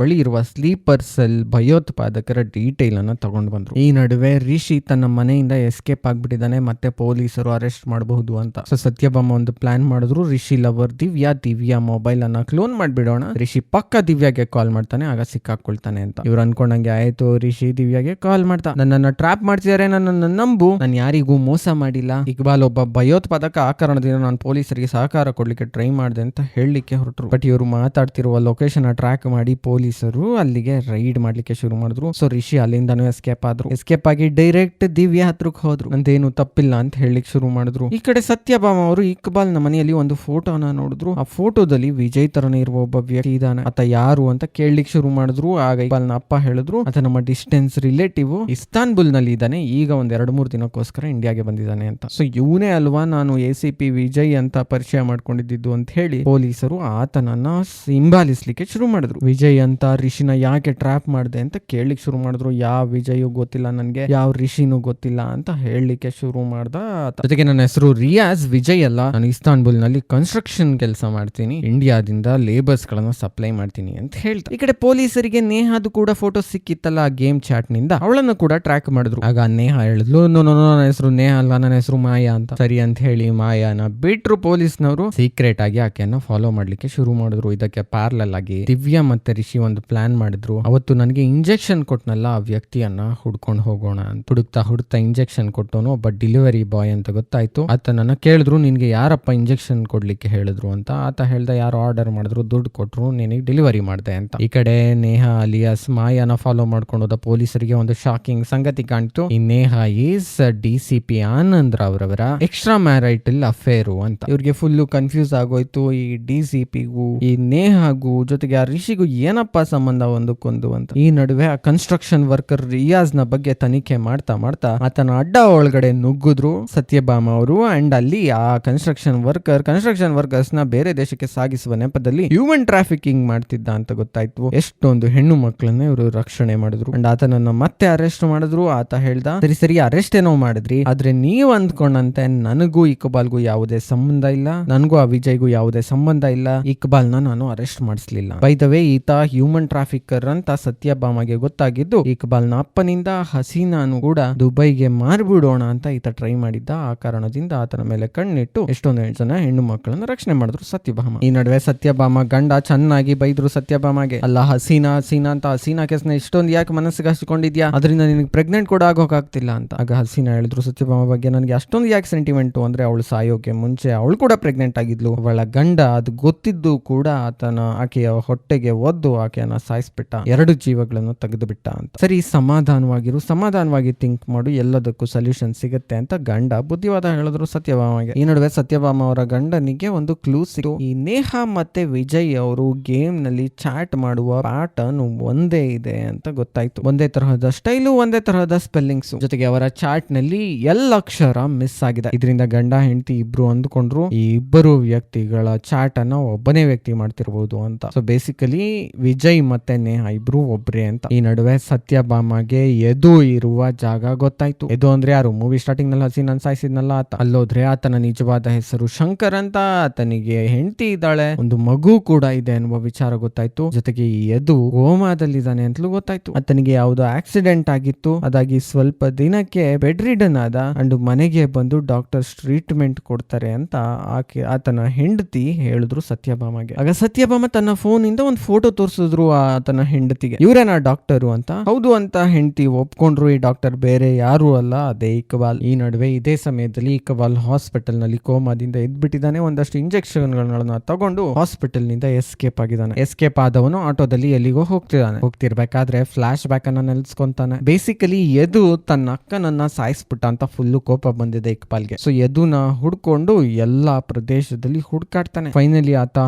ಬಳಿ ಇರುವ ಸ್ಲೀಪರ್ ಸೆಲ್ ಭಯೋತ್ಪಾದಕರ ಡೀಟೇಲ್ ಅನ್ನ ತಗೊಂಡು ಬಂದ್ರು. ಈ ನಡುವೆ ರಿಷಿ ತನ್ನ ಮನೆಯಿಂದ ಎಸ್ಕೇಪ್ ಆಗ್ಬಿಟ್ಟಿದ್ದಾನೆ, ಮತ್ತೆ ಪೊಲೀಸರು ಅರೆಸ್ಟ್ ಮಾಡಬಹುದು ಅಂತ. ಸೊ ಸತ್ಯಭಾಮ ಒಂದು ಪ್ಲಾನ್ ಮಾಡಿದ್ರು. ರಿಷಿ ಲವರ್ ದಿವ್ಯಾ ದಿವ್ಯಾ ಮೊಬೈಲ್ ಅನ್ನ ಕ್ಲೋನ್ ಮಾಡ್ಬಿಡೋಣ. ರಿಷಿ ಪಕ್ಕ ದಿವ್ಯಾಗೆ ಕಾಲ್ ಮಾಡ್ತಾನೆ, ಆಗ ಸಿಕ್ಕಾಕೊಳ್ತಾನೆ ಅಂತ. ಇವ್ರು ಅನ್ಕೊಂಡಂಗೆ ಆಯ್ತು, ರಿಷಿ ದಿವ್ಯಾಗೆ ಕಾಲ್ ಮಾಡ್ತಾ. ನನ್ನನ್ನ ಟ್ರಾಪ್ ಮಾಡ್ತಿದ್ದಾರೆ ನನ್ನನ್ನು ನಂಬು. ನಾನು ಯಾರಿಗೂ ಮೋಸ ಮಾಡಿಲ್ಲ. ಇಕ್ಬಾಲ್ ಒಬ್ಬ ಭಯೋತ್ಪಾದಕ ಆ ಕಾರಣದಿಂದ ನಾನು ಪೊಲೀಸರಿಗೆ ಸಹಕಾರ ಕೊಡ್ಲಿಕ್ಕೆ ಟ್ರೈ ಮಾಡಿದೆ ಅಂತ ಹೇಳಲಿಕ್ಕೆ ಹೊರಟರು. ಬಟ್ ಇವರು ಮಾತಾಡ್ತಿರುವ ಲೊಕೇಶನ್ ಟ್ರ್ಯಾಕ್ ಮಾಡಿ ಪೊಲೀಸರು ಅಲ್ಲಿಗೆ ರೈಡ್ ಮಾಡ್ಲಿಕ್ಕೆ ಶುರು ಮಾಡಿದ್ರು. ಸೊ ರಿಷಿ ಅಲ್ಲಿಂದಾನು ಎಸ್ಕೇಪ್ ಆದ್ರು. ಎಸ್ಕೇಪ್ ಆಗಿ ಡೈರೆಕ್ಟ್ ದಿವ್ಯಾ ಹತ್ರಕ್ಕೆ ಹೋದ್ರು. ನಂದೇನು ತಪ್ಪಿಲ್ಲ ಅಂತ ಹೇಳಲಿಕ್ಕೆ ಶುರು ಮಾಡಿದ್ರು. ಈ ಕಡೆ ಸತ್ಯಭಾಮ ಅವರು ಇಕ್ಬಾಲ್ನ ಮನೆಯಲ್ಲಿ ಒಂದು ಫೋಟೋನ ನೋಡಿದ್ರು. ಆ ಫೋಟೋದಲ್ಲಿ ವಿಜಯ್ ತರನೇ ಇರುವ ಒಬ್ಬ ವ್ಯಕ್ತಿ ಇದಾನೆ ಆತ ಯಾರು ಅಂತ ಕೇಳಲಿಕ್ಕೆ ಶುರು ಮಾಡಿದ್ರು. ಆಗ ಇಕ್ಬಾಲ್ನ ಅಪ್ಪ ಹೇಳಿದ್ರು, ಆತ ನಮ್ಮ ಡಿಸ್ಟೆನ್ಸ್ ರಿಲೇಟಿವ್ ಇಸ್ತಾನ್ಬುಲ್ನಲ್ಲಿ ಇದ್ದಾನೆ. ಈಗ ಒಂದ್ ಎರಡು ಮೂರು ದಿನಕ್ಕೋಸ್ಕರ ಇಂಡಿಯಾಗೆ ಬಂದಿದ್ದಾನೆ ಅಂತ. ಸೊ ಇವನೇ ಅಲ್ವಾ ನಾನು ಎ ಸಿ ಪಿ ವಿಜಯ್ ಅಂತ ಪರಿಚಯ ಮಾಡ್ಕೊಂಡಿದ್ದು ಅಂತ ಹೇಳಿ ಪೊಲೀಸರು ಆತನನ್ನ ಹಿಂಬಾಲಿಸ್ಲಿಕ್ಕೆ ಶುರು ಮಾಡಿದ್ರು. ವಿಜಯ್ ಅಂತ ರಿಷಿನ ಯಾಕೆ ಟ್ರ್ಯಾಪ್ ಮಾಡಿದೆ ಅಂತ ಕೇಳಲಿಕ್ಕೆ ಶುರು ಮಾಡಿದ್ರು. ಯಾವ ವಿಜಯು ಗೊತ್ತಿಲ್ಲ ನನಗೆ, ಯಾವ ರಿಷಿನೂ ಗೊತ್ತಿಲ್ಲ ಅಂತ ಹೇಳಲಿಕ್ಕೆ ಶುರು ಮಾಡ್ದ. ಜೊತೆಗೆ ನನ್ನ ಹೆಸರು ರಿಯಾಜ್, ವಿಜಯ್ ಅಲ್ಲ. ನಾನು ಇಸ್ತಾನ್ಬುಲ್ನಲ್ಲಿ ಕನ್ಸ್ಟ್ರಕ್ಷನ್ ಕೆಲಸ ಮಾಡ್ತೀನಿ. ಇಂಡಿಯಾದಿಂದ ಲೇಬರ್ಸ್ ಗಳನ್ನ ಸಪ್ಲೈ ಮಾಡ್ತೀನಿ ಅಂತ ಹೇಳ್ತಾ ಈ ಕಡೆ ಪೊಲೀಸರಿಗೆ ನೇಹಾದು ಕೂಡ ಫೋಟೋ ಸಿಕ್ಕಿತ್ತಲ್ಲ ಗೇಮ್ ಚಾಟ್ನಿಂದ. ಅವಳನ್ನು ಕೂಡ ಟ್ರ್ಯಾಕ್ ಮಾಡಿದ್ರು. ಆಗ ನೇಹ ಹೇಳಿದ್ಲು ನನ್ನ ಹೆಸರು ನೇಹ ಅಲ್ಲ, ನನ್ನ ಹೆಸರು ಮಾಯಾ ಅಂತ. ಸರಿ ಅಂತ ಹೇಳಿ ಮಾಯಾನ ಬಿಟ್ರು ಪೊಲೀಸ್ನವರು. ಸೀಕ್ರೆಟ್ ಆಗಿ ಆಕೆಯನ್ನ ಫಾಲೋ ಮಾಡ್ಲಿಕ್ಕೆ ಶುರು ಮಾಡಿದ್ರು. ಇದಕ್ಕೆ ಪ್ಯಾರ್ಲಲ್ ಆಗಿ ದಿವ್ಯಾ ಮತ್ತೆ ರಿಷಿ ಒಂದು ಪ್ಲಾನ್ ಮಾಡಿದ್ರು. ಅವತ್ತು ನನಗೆ ಇಂಜೆಕ್ಷನ್ ಕೊಟ್ನಲ್ಲ ಆ ವ್ಯಕ್ತಿಯನ್ನ ಹುಡ್ಕೊಂಡು ಹೋಗೋಣ ಅಂತ. ಹುಡುಕ್ತಾ ಹುಡುಕ್ತಾ ಇಂಜೆಕ್ಷನ್ ಕೊಟ್ಟೋನು ಒಬ್ಬ ಡೆಲಿವರಿ ಬಾಯ್ ಅಂತ ಗೊತ್ತಾಯ್ತು. ಆತನನ್ನ ಕೇಳಿದ್ರು, ನಿನ್ಗೆ ಯಾರಪ್ಪ ಇಂಜೆಕ್ಷನ್ ಕೊಡ್ಲಿಕ್ಕೆ ಹೇಳಿದ್ರು? ಅಂತ. ಆತ ಹೇಳ್ದ, ಯಾರು ಆರ್ಡರ್ ಮಾಡಿದ್ರು, ದುಡ್ಡು ಕೊಟ್ರು, ನಿನಗೆ ಡೆಲಿವರಿ ಮಾಡಿದೆ ಅಂತ. ಈ ಕಡೆ ನೇಹ ಅಲಿಯಾಸ್ ಮಾಯಾನ ಫಾಲೋ ಮಾಡ್ಕೊಂಡು ಹೋದ ಪೊಲೀಸರಿಗೆ ಒಂದು ಶಾಕಿಂಗ್ ಸಂಗತಿ ಕಾಣ್ತು. ಈ Neha is D C P Anand ರವರವರ extra marital affair ಅಂತ. ಇವ್ರಿಗೆ ಫುಲ್ ಕನ್ಫ್ಯೂಸ್ ಆಗೋಯ್ತು. ಈ ಡಿ ಸಿ ಪಿಗೂ ಈ ನೇಹಾಗೂ ಜೊತೆಗೆ ಆ ರಿಷಿಗೂ ಏನಪ್ಪ ಸಂಬಂಧ ಒಂದಕ್ಕೊಂದು ಅಂತ? ಈ ನಡುವೆ ಆ ಕನ್ಸ್ಟ್ರಕ್ಷನ್ ವರ್ಕರ್ ರಿಯಾಜ್ನ ಬಗ್ಗೆ ತನಿಖೆ ಮಾಡ್ತಾ ಮಾಡ್ತಾ ಆತನ ಅಡ್ಡ ಒಳಗಡೆ ನುಗ್ಗಿದ್ರು ಸತ್ಯಭಾಮ ಅವರು ಅಂಡ್ ಅಲ್ಲಿ ಆ ಕನ್ಸ್ಟ್ರಕ್ಷನ್ ವರ್ಕರ್ ಕನ್ಸ್ಟ್ರಕ್ಷನ್ ವರ್ಕರ್ಸ್ನ ಬೇರೆ ದೇಶಕ್ಕೆ ಸಾಗಿಸುವ ನೆಪದಲ್ಲಿ ಹ್ಯೂಮನ್ ಟ್ರಾಫಿಕಿಂಗ್ ಮಾಡ್ತಿದ್ದ ಅಂತ ಗೊತ್ತಾಯ್ತು. ಎಷ್ಟೊಂದು ಹೆಣ್ಣು ಮಕ್ಕಳನ್ನ ಇವರು ರಕ್ಷಣೆ ಮಾಡಿದ್ರು. ಅಂಡ್ ಆತನನ್ನ ಮತ್ತೆ ಅರೆಸ್ಟ್ ಮಾಡಿದ್ರು. ಆತ ಹೇಳ್ದ, ಸರಿ ಸರಿ ಅರೆಸ್ಟ್ ಏನೋ ಮಾಡಿದ್ರಿ. ಆದ್ರೆ ನೀವ್ ಅಂದ್ಕೊಂಡಂತೆ ನನಗೂ ಇಕ್ಬಾಲ್ಗೂ ಯಾವುದೇ ಸಂಬಂಧ ಇಲ್ಲ. ನನಗೂ ಆ ವಿಜಯ್ಗೂ ಯಾವುದೇ ಸಂಬಂಧ ಇಲ್ಲ. ಇಕ್ಬಾಲ್ನ ನಾನು ಅರೆಸ್ಟ್ ಮಾಡಿಸಲಿಲ್ಲ. ಬೈ ಈತ ಹ್ಯೂಮನ್ ಟ್ರಾಫಿಕರ್ ಅಂತ ಸತ್ಯಭಾಮಗೆ ಗೊತ್ತಾಗಿದ್ದು, ಇಕ್ಬಾಲ್ನ ಅಪ್ಪನಿಂದ ಹಸೀನಾನು ಕೂಡ ದುಬೈಗೆ ಮಾರ್ಬಿಡೋಣ ಅಂತ ಈತ ಟ್ರೈ ಮಾಡಿದ್ದ. ಆ ಕಾರಣದಿಂದ ಆತನ ಮೇಲೆ ಕಣ್ಣಿಟ್ಟು ಎಷ್ಟೊಂದು ಜನ ಹೆಣ್ಣು ಮಕ್ಕಳನ್ನ ರಕ್ಷಣೆ ಮಾಡಿದ್ರು ಸತ್ಯಭಾಮ. ಈ ನಡುವೆ ಸತ್ಯಭಾಮ ಗಂಡ ಚೆನ್ನಾಗಿ ಬೈದ್ರು ಸತ್ಯಭಾಮಗೆ. ಅಲ್ಲ, ಹಸೀನಾ ಹಸೀನಾ ಅಂತ ಹಸೀನಾ ಕೇಸ್ನ ಎಷ್ಟೊಂದು ಯಾಕೆ ಮನಸ್ಸಿಗೆ ಹಚ್ಕೊಂಡಿದ್ಯಾ? ಅದರಿಂದ ನಿನಗೆ ಪ್ರೆಗ್ನೆಂಟ್ ಕೂಡ ಆಗೋಕಾಗ್ತಿಲ್ಲ ಅಂತ. ಆಗ ಹಸೀನಾ ಹೇಳಿದ್ರು, ಸತ್ಯಭಾಮ ಬಗ್ಗೆ ನನಗೆ ಅಷ್ಟೊಂದು ಯಾಕೆ ಸೆಂಟಿಮೆಂಟು ಅಂದ್ರೆ ಅವಳು ಸಾಯೋಕೆ ಮುಂಚೆ ಅವಳು ಕೂಡ ಪ್ರೆಗ್ನೆಂಟ್ ಆಗಿದ್ಲು. ಅವಳ ಗಂಡ ಅದು ಗೊತ್ತಿದ್ದು ಕೂಡ ಆತನ ಆಕೆಯ ಹೊಟ್ಟೆಗೆ ಒದ್ದು ಆಕೆಯನ್ನ ಸಾಯಿಸ್ಬಿಟ್ಟ. ಎರಡು ಜೀವಗಳನ್ನು ತೆಗೆದು ಬಿಟ್ಟ ಅಂತ. ಸರಿ, ಸಮಾಧಾನವಾಗಿರು, ಸಮಾಧಾನವಾಗಿ ಥಿಂಕ್ ಮಾಡು, ಎಲ್ಲದಕ್ಕೂ ಸೊಲ್ಯೂಷನ್ ಸಿಗುತ್ತೆ ಅಂತ ಗಂಡ ಬುದ್ಧಿವಾದ ಹೇಳಿದ್ರು ಸತ್ಯಭಾಮಗೆ. ಈ ನಡುವೆ ಸತ್ಯಭಾಮ ಅವರ ಗಂಡನಿಗೆ ಒಂದು ಕ್ಲೂ ಸಿಕ್ತು ಈ ನೇಹ ಮತ್ತೆ ವಿಜಯ್ ಅವರು ಗೇಮ್ನಲ್ಲಿ ಚಾಟ್ ಮಾಡುವ ಪ್ಯಾಟರ್ನ್ ಒಂದೇ ಇದೆ ಅಂತ ಗೊತ್ತಾಯ್ತು. ಒಂದೇ ತರಹದ ಸ್ಟೈಲು ಒಂದೇ ತರಹದ ಸ್ಪೆಲ್ಲಿಂಗ್ಸ್ ಜೊತೆಗೆ ಅವರ ಚಾಟ್ನಲ್ಲಿ ಎಲ್ಲ ಅಕ್ಷರ ಮಿಸ್ ಆಗಿದೆ. ಇದರಿಂದ ಗಂಡ, ಹೆಂಡತಿ ಇಬ್ರು ಅಂದ್ಕೊಂಡ್ರು. ಈ ಇಬ್ಬರು ವ್ಯಕ್ತಿಗಳ ಚಾಟ್ ಅನ್ನ ಒಬ್ಬನೇ ವ್ಯಕ್ತಿ ಮಾಡ್ತಿರ್ಬೋದು ಅಂತ. ಸೊ ಬೇಸಿಕಲಿ ವಿಜಯ್ ಮತ್ತೆ ನೇಹ ಇಬ್ರು ಒಬ್ರೆ ಅಂತ. ಈ ನಡುವೆ ಸತ್ಯಭಾಮಗೆ ಎದು ಇರುವ ಜಾಗ ಗೊತ್ತಾಯ್ತು. ಎದು ಅಂದ್ರೆ ಯಾರು? ಮೂವಿ ಸ್ಟಾರ್ಟಿಂಗ್ನಲ್ಲಿ ಹಸಿ ನನ್ಸಾಯಿಸಿದ್ನಲ್ಲ ಆತ. ಅಲ್ಲೋದ್ರೆ ಆತನ ನಿಜವಾದ ಹೆಸರು ಶಂಕರ್ ಅಂತ ಆತನಿಗೆ ಹೆಂಡತಿ ಇದ್ದಾಳೆ. ಒಂದು ಮಗು ಕೂಡ ಇದೆ ಅನ್ನುವ ವಿಚಾರ ಗೊತ್ತಾಯ್ತು. ಜೊತೆಗೆ ಈ ಎದು ಗೋಮಾದಲ್ಲಿದ್ದಾನೆ ಅಂತಲೂ ಗೊತ್ತಾಯ್ತು. ಆತನಿಗೆ ಯಾವುದೋ ಆಕ್ಸಿಡೆಂಟ್ ಆಗಿತ್ತು. ಅದಾಗಿ ಸ್ವಲ್ಪ ದಿನಕ್ಕೆ ಬೆಡ್ ರಿಡನ್ ಆದ ಅಂಡ್ ಮನೆಗೆ ಬಂದು ಡಾಕ್ಟರ್ಸ್ ಟ್ರೀಟ್ಮೆಂಟ್ ಕೊಡ್ತಾರೆ ಅಂತ ಆಕೆ, ಆತನ ಹೆಂಡತಿ ಹೇಳಿದ್ರು ಸತ್ಯಭಾಮಗೆ ಆಗ ಸತ್ಯಭಾಮ ತನ್ನ ಫೋನ್ ಇಂದ ಒಂದು ಫೋಟೋ ತೋರಿಸಿದ್ರು ಆತನ ಹೆಂಡತಿಗೆ. ಇವರೇನ ಡಾಕ್ಟರ್ ಅಂತ? ಹೌದು ಅಂತ ಹೆಂಡತಿ ಒಪ್ಕೊಂಡ್ರು, ಈ ಡಾಕ್ಟರ್ ಬೇರೆ ಯಾರು ಅಲ್ಲ, ಅದೇ ಇಕ್ಬಾಲ್. ಈ ನಡುವೆ ಇದೇ ಸಮಯದಲ್ಲಿ ಇಕ್ಬಾಲ್ ಹಾಸ್ಪಿಟಲ್ನಲ್ಲಿ ಕೋಮಾದಿಂದ ಎದ್ಬಿಟ್ಟಿದ್ದಾನೆ. ಒಂದಷ್ಟು ಇಂಜೆಕ್ಷನ್ ಗಳನ್ನ ತಗೊಂಡು ಹಾಸ್ಪಿಟಲ್ನಿಂದ ಎಸ್ಕೇಪ್ ಆಗಿದ್ದಾನೆ. ಎಸ್ಕೇಪ್ ಆದವನು ಆಟೋದಲ್ಲಿ ಎಲ್ಲಿಗೋ ಹೋಗ್ತಿದ್ದಾನೆ. ಹೋಗ್ತಿರ್ಬೇಕಾದ್ರೆ ಫ್ಲಾಶ್ ಬ್ಯಾಕ್ ಅನ್ನ ನೆಲೆಸ್ಕೊಂತಾನೆ ಬೇಸಿಕಲಿ ಎದು ತನ್ನ ಅಕ್ಕನನ್ನ ಸಾಯಿಸ್ಬಿಟ್ಟ ಅಂತ ಫುಲ್ ಕೋಪ ಬಂದಿದೆ ಇಕ್ಬಾಲ್ಗೆ. ಸೊ ಎದುನ ಹುಡ್ಕೊಂಡು ಎಲ್ಲಾ ಪ್ರದೇಶದಲ್ಲಿ ಹುಡ್ಕಾಡ್ತಾನೆ. ಫೈನಲಿ ಆತ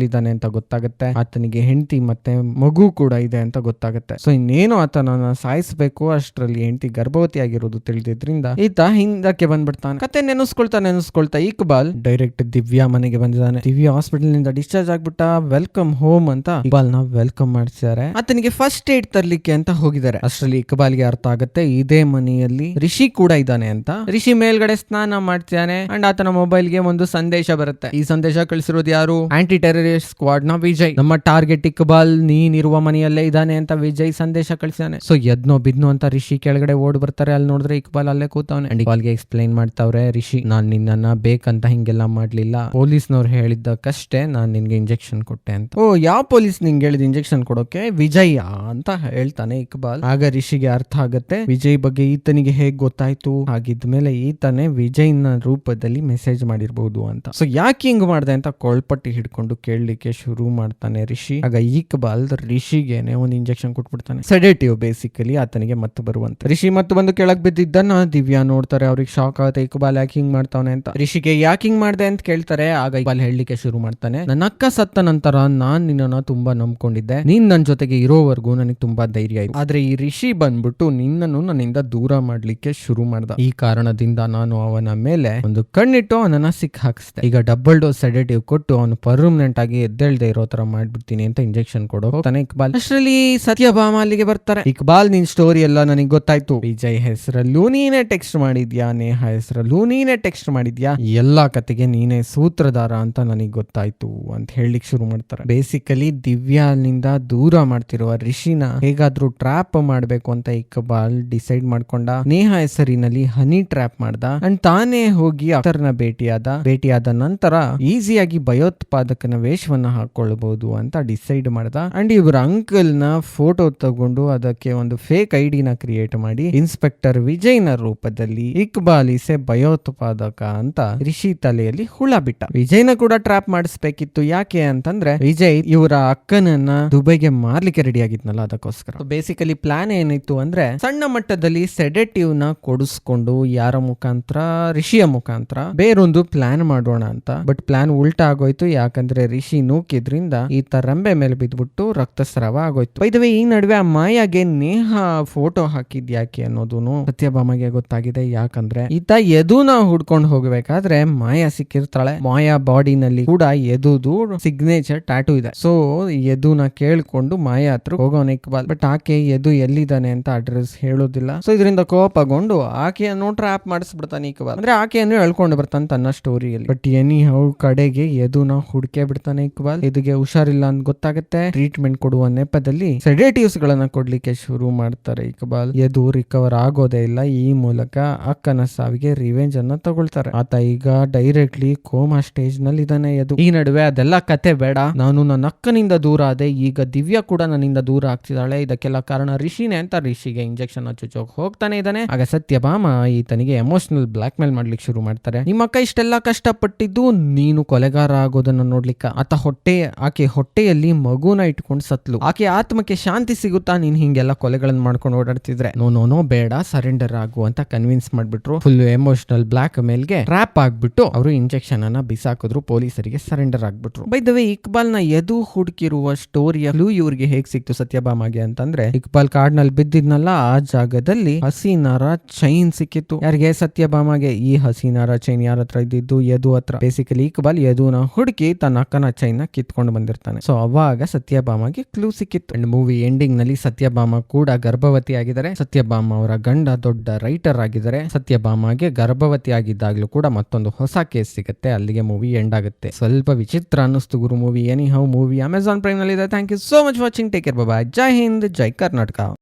ಹಂಪಿನಲ್ಲಿದ್ದಾನೆ ಅಂತ ಗೊತ್ತಾಗುತ್ತೆ. ಆತನಿಗೆ ಹೆಂಡತಿ ಮತ್ತೆ ಮಗು ಕೂಡ ಇದೆ ಅಂತ ಗೊತ್ತಾಗುತ್ತೆ. ಸೊ ಇನ್ನೇನು ಆತನನ್ನ ಸಾಯಿಸಬೇಕು? ಅಷ್ಟರಲ್ಲಿ ಹೆಂಡತಿ ಗರ್ಭವತಿ ಆಗಿರೋದು ತಿಳಿದಿದ್ರಿಂದ ಈತ ಹಿಂದಕ್ಕೆ ಬಂದ್ಬಿಡ್ತಾನೆ. ಕತೆ ನೆನೆಸ್ಕೊಳ್ತಾ ನೆನೆಸ್ಕೊಳ್ತಾ ಇಕ್ಬಾಲ್ ಡೈರೆಕ್ಟ್ ದಿವ್ಯಾ ಮನೆಗೆ ಬಂದಿದ್ದಾನೆ. ದಿವ್ಯಾ ಹಾಸ್ಪಿಟಲ್ನಿಂದ ಡಿಸ್ಚಾರ್ಜ್ ಆಗ್ಬಿಟ್ಟ ವೆಲ್ಕಮ್ ಹೋಮ್ ಅಂತ ಇಕ್ಬಾಲ್ನ ವೆಲ್ಕಮ್ ಮಾಡಿಸಿದ್ದಾರೆ. ಆತನಿಗೆ ಫಸ್ಟ್ ಏಡ್ ತರ್ಲಿಕ್ಕೆ ಅಂತ ಹೋಗಿದ್ದಾರೆ. ಅಷ್ಟರಲ್ಲಿ ಇಕ್ಬಾಲ್ಗೆ ಅರ್ಥ ಆಗುತ್ತೆ, ಇದೇ ಮನೆಯಲ್ಲಿ ರಿಷಿ ಕೂಡ ಇದ್ದಾನೆ ಅಂತ. ರಿಷಿ ಮೇಲ್ಗಡೆ ಸ್ನಾನ ಮಾಡ್ತಿದ್ದಾನೆ, ಅಂಡ್ ಆತನ ಮೊಬೈಲ್ಗೆ ಒಂದು ಸಂದೇಶ ಬರುತ್ತೆ. ಈ ಸಂದೇಶ ಕಳಿಸಿರೋದು ಯಾರು? ಆಂಟಿ ಟೆರರಿ ಸ್ಕ್ವಾಡ್ನ ವಿಜಯ್. ನಮ್ಮ ಟಾರ್ಗೆಟ್ ಇಕ್ಬಾಲ್ ನೀನಿರುವ ಮನೆಯಲ್ಲೇ ಇದ್ದಾನೆ ಅಂತ ವಿಜಯ್ ಸಂದೇಶ ಕಳಿಸಿದಾನೆ ಸೊ ಎದ್ನೋ ಬಿದ್ನೋ ಅಂತ ರಿಷಿ ಕೆಳಗಡೆ ಓಡ್ ಬರ್ತಾರೆ. ಅಲ್ಲಿ ನೋಡಿದ್ರೆ ಇಕ್ಬಾಲ್ ಅಲ್ಲೇ ಕೂತವನೆ. ಅಂಡ್ ಇಕ್ಬಾಲ್ಗೆ ಎಕ್ಸ್ಪ್ಲೈನ್ ಮಾಡ್ತಾವ್ರೆ, ರಿಷಿ, ನಾನ್ ನಿನ್ನನ್ನ ಬೇಕಂತ ಹಿಂಗೆಲ್ಲ ಮಾಡ್ಲಿಲ್ಲ. ಪೊಲೀಸ್ನವ್ರು ಹೇಳಿದ್ದಕ್ಕಷ್ಟೇ ನಾನ್ ನಿನ್ಗೆ ಇಂಜೆಕ್ಷನ್ ಕೊಟ್ಟೆ ಅಂತ. ಓ, ಯಾವ ಪೊಲೀಸ್ ನಿಂಗೆ ಹೇಳಿದ ಇಂಜೆಕ್ಷನ್ ಕೊಡೋಕೆ? ವಿಜಯ್ ಅಂತ ಹೇಳ್ತಾನೆ ಇಕ್ಬಾಲ್. ಆಗ ರಿಷಿಗೆ ಅರ್ಥ ಆಗತ್ತೆ, ವಿಜಯ್ ಬಗ್ಗೆ ಈತನಿಗೆ ಹೇಗ್ ಗೊತ್ತಾಯ್ತು? ಹಾಗಿದ್ಮೇಲೆ ಈತನೇ ವಿಜಯ್ನ ರೂಪದಲ್ಲಿ ಮೆಸೇಜ್ ಮಾಡಿರ್ಬಹುದು ಅಂತ. ಸೊ ಯಾಕೆ ಹಿಂಗ್ ಮಾಡ್ದೆ ಅಂತ ಕೊಳ್ಪಟ್ಟಿ ಹಿಡ್ಕೊಂಡು ಕೇಳಲಿಕ್ಕೆ ಶುರು ಮಾಡ್ತಾನೆ ರಿಷಿ. ಆಗ ಇಕ್ಬಾಲ್ ರಿಷಿಗೆನೆ ಒಂದು ಇಂಜೆಕ್ಷನ್ ಕೊಟ್ಬಿಡ್ತಾನೆ. ಸೆಡೇಟಿವ್ ಬೇಸಿಕಲಿ ಆತನಿಗೆ ಮತ್ತೆ ಬರುವಂತ. ರಿಷಿ ಮತ್ತೆ ಬಂದು ಕೆಳಗೆ ಬಿದ್ದಿದ್ದನ್ನ ದಿವ್ಯಾ ನೋಡ್ತಾರೆ. ಅವ್ರಿಗೆ ಶಾಕ್ ಆಗುತ್ತೆ. ಇಕ್ಬಾಲ್ ಯಾಕೆ ಹಿಂಗ್ ಮಾಡ್ತಾವನೆ ಅಂತ. ರಿಷಿಗೆ ಯಾಕೆ ಹಿಂಗ್ ಮಾಡ್ದೆ ಅಂತ ಕೇಳ್ತಾರೆ. ಆಗ ಇಕ್ಬಾಲ್ ಹೇಳಲಿಕ್ಕೆ ಶುರು ಮಾಡ್ತಾನೆ. ನನ್ನ ಅಕ್ಕ ಸತ್ತ ನಂತರ ನಾನ್ ನಿನ್ನನ್ನ ತುಂಬಾ ನಂಬ್ಕೊಂಡಿದ್ದೆ. ನೀನ್ ನನ್ನ ಜೊತೆಗೆ ಇರೋವರೆಗೂ ನನಗೆ ತುಂಬಾ ಧೈರ್ಯ ಇತ್ತು ಆದ್ರೆ ಈ ರಿಷಿ ಬಂದ್ಬಿಟ್ಟು ನಿನ್ನನ್ನು ನನ್ನಿಂದ ದೂರ ಮಾಡ್ಲಿಕ್ಕೆ ಶುರು ಮಾಡ್ದ. ಈ ಕಾರಣದಿಂದ ನಾನು ಅವನ ಮೇಲೆ ಒಂದು ಕಣ್ಣಿಟ್ಟು ಅವನನ್ನ ಸಿಕ್ ಹಾಕಿಸ್ದೆ ಈಗ ಡಬಲ್ ಡೋಸ್ ಸೆಡೇಟಿವ್ ಕೊಟ್ಟು ಅವನು ಪರ್ಮನೆಂಟ್ ಆಗಿ ಎದ್ದೇಳ್ದೆ ಇರೋ ತರ ಮಾಡ್ಬಿಡ್ತೀನಿ ಅಂತ ಇಂಜೆಕ್ಷನ್ ಕೊಡೋ. ಹೋಗ್ತಾನೆ ಇಕ್ಬಾಲ್. ಅಷ್ಟರಲ್ಲಿ ಸತ್ಯಭಾಮ ಅಲ್ಲಿಗೆ ಬರ್ತಾರೆ. ಇಕ್ಬಾಲ್ ನಿನ್ ಸ್ಟೋರಿ ಎಲ್ಲ ನನಗೆ ಗೊತ್ತಾಯ್ತು. ವಿಜಯ್ ಹೆಸರಲ್ಲೂ ನೀನೇ ಟೆಕ್ಸ್ಟ್ ಮಾಡಿದ್ಯಾ? ನೇಹ ಹೆಸರಲ್ಲೂ ನೀನೇ ಟೆಕ್ಸ್ಟ್ ಮಾಡಿದ್ಯಾ? ಎಲ್ಲಾ ಕತೆಗೆ ನೀನೇ ಸೂತ್ರಧಾರ ಅಂತ ನನಗೆ ಗೊತ್ತಾಯ್ತು ಅಂತ ಹೇಳಲಿಕ್ಕೆ ಶುರು ಮಾಡ್ತಾರೆ. ಬೇಸಿಕಲಿ ದಿವ್ಯಾನಿಂದ ದೂರ ಮಾಡ್ತಿರುವ ರಿಷಿನ ಹೇಗಾದ್ರೂ ಟ್ರ್ಯಾಪ್ ಮಾಡಬೇಕು ಅಂತ ಇಕ್ಬಾಲ್ ಡಿಸೈಡ್ ಮಾಡ್ಕೊಂಡ ನೇಹ ಹೆಸರಿನಲ್ಲಿ ಹನಿ ಟ್ರ್ಯಾಪ್ ಮಾಡ್ದ. ಅಂಡ್ ತಾನೇ ಹೋಗಿ ಅಖ್ತರ್ನ ಭೇಟಿಯಾದ ಭೇಟಿಯಾದ ನಂತರ ಈಸಿಯಾಗಿ ಭಯೋತ್ಪಾದಕನ ವೇಷವನ್ನ ಹಾಕೊಳ್ಳಬಹುದು ಅಂತ ಡಿಸೈಡ್ ಮಾಡ್ದ. ಅಂಡ್ ಇವ್ರ ಅಂಕಲ್ನ ಫೋಟೋ ತಗೊಂಡು ಅದಕ್ಕೆ ಒಂದು ಫೇಕ್ ಐಡಿನ ಕ್ರಿಯೇಟ್ ಮಾಡಿ ಇನ್ಸ್ಪೆಕ್ಟರ್ ವಿಜಯ್ನ ರೂಪದಲ್ಲಿ ಇಕ್ಬಾಲ್ ಇಸೆ ಭಯೋತ್ಪಾದಕ ಅಂತ ರಿಷಿ ತಲೆಯಲ್ಲಿ ಹುಳ ಬಿಟ್ಟ. ವಿಜಯ್ನ ಕೂಡ ಟ್ರಾಪ್ ಮಾಡಿಸ್ಬೇಕಿತ್ತು. ಯಾಕೆ ಅಂತಂದ್ರೆ ವಿಜಯ್ ಇವರ ಅಕ್ಕನನ್ನ ದುಬೈಗೆ ಮಾರ್ಲಿಕ್ಕೆ ರೆಡಿ ಆಗಿದ್ನಲ್ಲ ಅದಕ್ಕೋಸ್ಕರ. ಬೇಸಿಕಲಿ ಪ್ಲಾನ್ ಏನಿತ್ತು ಅಂದ್ರೆ ಸಣ್ಣ ಮಟ್ಟದಲ್ಲಿ ಸೆಡೆಟಿವ್ನ ಕೊಡಿಸ್ಕೊಂಡು ಯಾರ ಮುಖಾಂತರ? ರಿಷಿಯ ಮುಖಾಂತರ. ಬೇರೊಂದು ಪ್ಲಾನ್ ಮಾಡೋಣ ಅಂತ. ಬಟ್ ಪ್ಲಾನ್ ಉಲ್ಟಾ ಆಗೋಯ್ತು. ಯಾಕಂದ್ರೆ ರಿಷಿ ನೂಕಿದ್ರಿಂದ ಈತ ರಂಬೆ ಮೇಲೆ ಬಿದ್ಬಿಟ್ಟು ರಕ್ತಸ್ರಾವ ಆಗೋಯ್ತು. ಬೈದವೆ ಈ ನಡುವೆ ಆ ಮಾಯಾಗೆ ನೇಹ ಫೋಟೋ ಹಾಕಿದ್ ಯಾಕೆ ಅನ್ನೋದೂನು ಸತ್ಯಭಾಮಗೆ ಗೊತ್ತಾಗಿದೆ. ಯಾಕಂದ್ರೆ ಈತ ಯದುನ ಹುಡ್ಕೊಂಡು ಹೋಗ್ಬೇಕಾದ್ರೆ ಮಾಯಾ ಸಿಕ್ಕಿರ್ತಾಳೆ. ಮಾಯಾ ಬಾಡಿನಲ್ಲಿ ಕೂಡ ಎದುದು ಸಿಗ್ನೇಚರ್ ಟ್ಯಾಟೂ ಇದೆ. ಸೊ ಯದುನ ಕೇಳ್ಕೊಂಡು ಮಾಯಾ ಹತ್ರ ಹೋಗೋನ್ ಇಕ್ಬಾಲ್. ಬಟ್ ಆಕೆ ಯದು ಎಲ್ಲಿದ್ದಾನೆ ಅಂತ ಅಡ್ರೆಸ್ ಹೇಳೋದಿಲ್ಲ. ಸೊ ಇದರಿಂದ ಕೋಪಗೊಂಡು ಆಕೆಯನ್ನು ಟ್ರ್ಯಾಪ್ ಮಾಡಿಸ್ಬಿಡ್ತಾನೆ ಇಕ್ಬಾಲ್. ಅಂದ್ರೆ ಆಕೆಯನ್ನು ಹೇಳ್ಕೊಂಡು ಬರ್ತಾನೆ ತನ್ನ ಸ್ಟೋರಿಯಲ್ಲಿ ಬಟ್ ಎನಿ ಹೌ ಕಡೆಗೆ ಯದುನ ಹುಡ್ಕೆ ಬಿಡ್ತಾನೆ ಇಕ್ಬಾಲ್. ಇದಕ್ಕೆ ಹುಷಾರಿಲ್ಲ ಅಂತ ಗೊತ್ತಾಗುತ್ತೆ. ಟ್ರೀಟ್ಮೆಂಟ್ ಕೊಡುವ ನೆಪದಲ್ಲಿ ಸೆಡೇಟಿವ್ಸ್ ಗಳನ್ನ ಕೊಡ್ಲಿಕ್ಕೆ ಶುರು ಮಾಡ್ತಾರೆ ಇಕ್ಬಾಲ್. ಎದು ರಿಕವರ್ ಆಗೋದೇ ಇಲ್ಲ. ಈ ಮೂಲಕ ಅಕ್ಕನ ಸಾವಿಗೆ ರಿವೆಂಜ್ ಅನ್ನ ತಗೊಳ್ತಾರೆ. ಆತ ಈಗ ಡೈರೆಕ್ಟ್ಲಿ ಕೋಮಾ ಸ್ಟೇಜ್ನಲ್ಲಿ ಇದಾನೆ ಎದು. ಈ ನಡುವೆ ಅದೆಲ್ಲ ಕತೆ ಬೇಡ. ನಾನು ನನ್ನ ಅಕ್ಕನಿಂದ ದೂರ ಆದೆ. ಈಗ ದಿವ್ಯಾ ಕೂಡ ನನ್ನಿಂದ ದೂರ ಆಗ್ತಿದ್ದಾಳೆ. ಇದಕ್ಕೆಲ್ಲ ಕಾರಣ ರಿಷಿನೇ ಅಂತ ರಿಷಿಗೆ ಇಂಜೆಕ್ಷನ್ ಚುಚ್ಚೋಕ್ ಹೋಗ್ತಾನೆ ಇದ್ದಾನೆ. ಆಗ ಸತ್ಯಭಾಮ ಈತನಿಗೆ ಎಮೋಷನಲ್ ಬ್ಲಾಕ್ ಮೇಲ್ ಮಾಡ್ಲಿಕ್ಕೆ ಶುರು ಮಾಡ್ತಾರೆ. ನಿಮ್ಮ ಅಕ್ಕ ಇಷ್ಟೆಲ್ಲ ಕಷ್ಟಪಟ್ಟಿದ್ದು ನೀನು ಕೊಲೆಗಾರ ಆಗೋದನ್ನ ನೋಡ್ಲಿಕ್ಕ. ಆತ ಹೊಟ್ಟೆ, ಆಕೆ ಹೊಟ್ಟೆಯಲ್ಲಿ ಮಗುನ ಇಟ್ಕೊಂಡು ಸತ್ಲು. ಆಕೆ ಆತ್ಮಕ್ಕೆ ಶಾಂತಿ ಸಿಗುತ್ತಾ ನೀನ್ ಹಿಂಗೆಲ್ಲ ಕೊಲೆಗಳನ್ನ ಮಾಡ್ಕೊಂಡು ಓಡಾಡ್ತಿದ್ರೆ? ನೋ ನೋ ನೋ, ಬೇಡ ಸರೆಂಡರ್ ಆಗು ಅಂತ ಕನ್ವಿನ್ಸ್ ಮಾಡ್ಬಿಟ್ರು. ಫುಲ್ ಎಮೋಷನಲ್ ಬ್ಲಾಕ್ ಮೇಲ್ಗೆ ರ್ಯಾಪ್ ಆಗ್ಬಿಟ್ಟು ಅವರು ಇಂಜೆಕ್ಷನ್ ಅನ್ನ ಬಿಸಾಕಿದ್ರು, ಪೊಲೀಸರಿಗೆ ಸರೆಂಡರ್ ಆಗ್ಬಿಟ್ರು. ಬೈ ದ ವೇ ಇಕ್ಬಾಲ್ನ ಎದು ಹುಡುಕಿರುವ ಸ್ಟೋರಿಯ ಲೂ ಇವ್ರಿಗೆ ಹೇಗ್ ಸಿಕ್ತು ಸತ್ಯಭಾಮಗೆ ಅಂತಂದ್ರೆ, ಇಕ್ಬಾಲ್ ಕಾಡ್ನಲ್ಲಿ ಬಿದ್ದಿದ್ನಲ್ಲ, ಆ ಜಾಗದಲ್ಲಿ ಹಸೀನಾರ ಚೈನ್ ಸಿಕ್ಕಿತ್ತು. ಯಾರಿಗೆ? ಸತ್ಯಭಾಮಗೆ. ಈ ಹಸೀನಾರ ಚೈನ್ ಯಾರ ಹತ್ರ ಇದ್ದಿದ್ದು? ಯದು ಹತ್ರ. ಬೇಸಿಕಲಿ ಇಕ್ಬಾಲ್ ಯದುನ ಹುಡುಕಿ ತನ್ನ ಅಕ್ಕನ ಚೈನ್ ಕಿತ್ಕೊಂಡು ಬಂದಿರ್ತಾನೆ. ಸೊ ಅವಾಗ ಸತ್ಯಭಾಮಗೆ ಕ್ಲೂ ಸಿಕ್ಕಿತ್ತು. ಅಂಡ್ ಮೂವಿ ಎಂಡಿಂಗ್ನಲ್ಲಿ ಸತ್ಯಭಾಮ ಕೂಡ ಗರ್ಭವತಿ ಆಗಿದ್ದಾರೆ. ಸತ್ಯಭಾಮ ಅವರ ಗಂಡ ದೊಡ್ಡ ರೈಟರ್ ಆಗಿದ್ದಾರೆ. ಸತ್ಯಭಾಮಗೆ ಗರ್ಭವತಿ ಆಗಿದ್ದಾಗ್ಲೂ ಕೂಡ ಮತ್ತೊಂದು ಹೊಸ ಕೇಸ್ ಸಿಗುತ್ತೆ. ಅಲ್ಲಿಗೆ ಮೂವಿ ಎಂಡ್ ಆಗುತ್ತೆ. ಸ್ವಲ್ಪ ವಿಚಿತ್ರ ಅನ್ನಿಸ್ತು ಗುರು movie anyhow movie Amazon ಪ್ರೈಮ್ನಲ್ಲಿ ಇದೆ thank you so much watching take care bye Jai Hind, Jai Karnataka.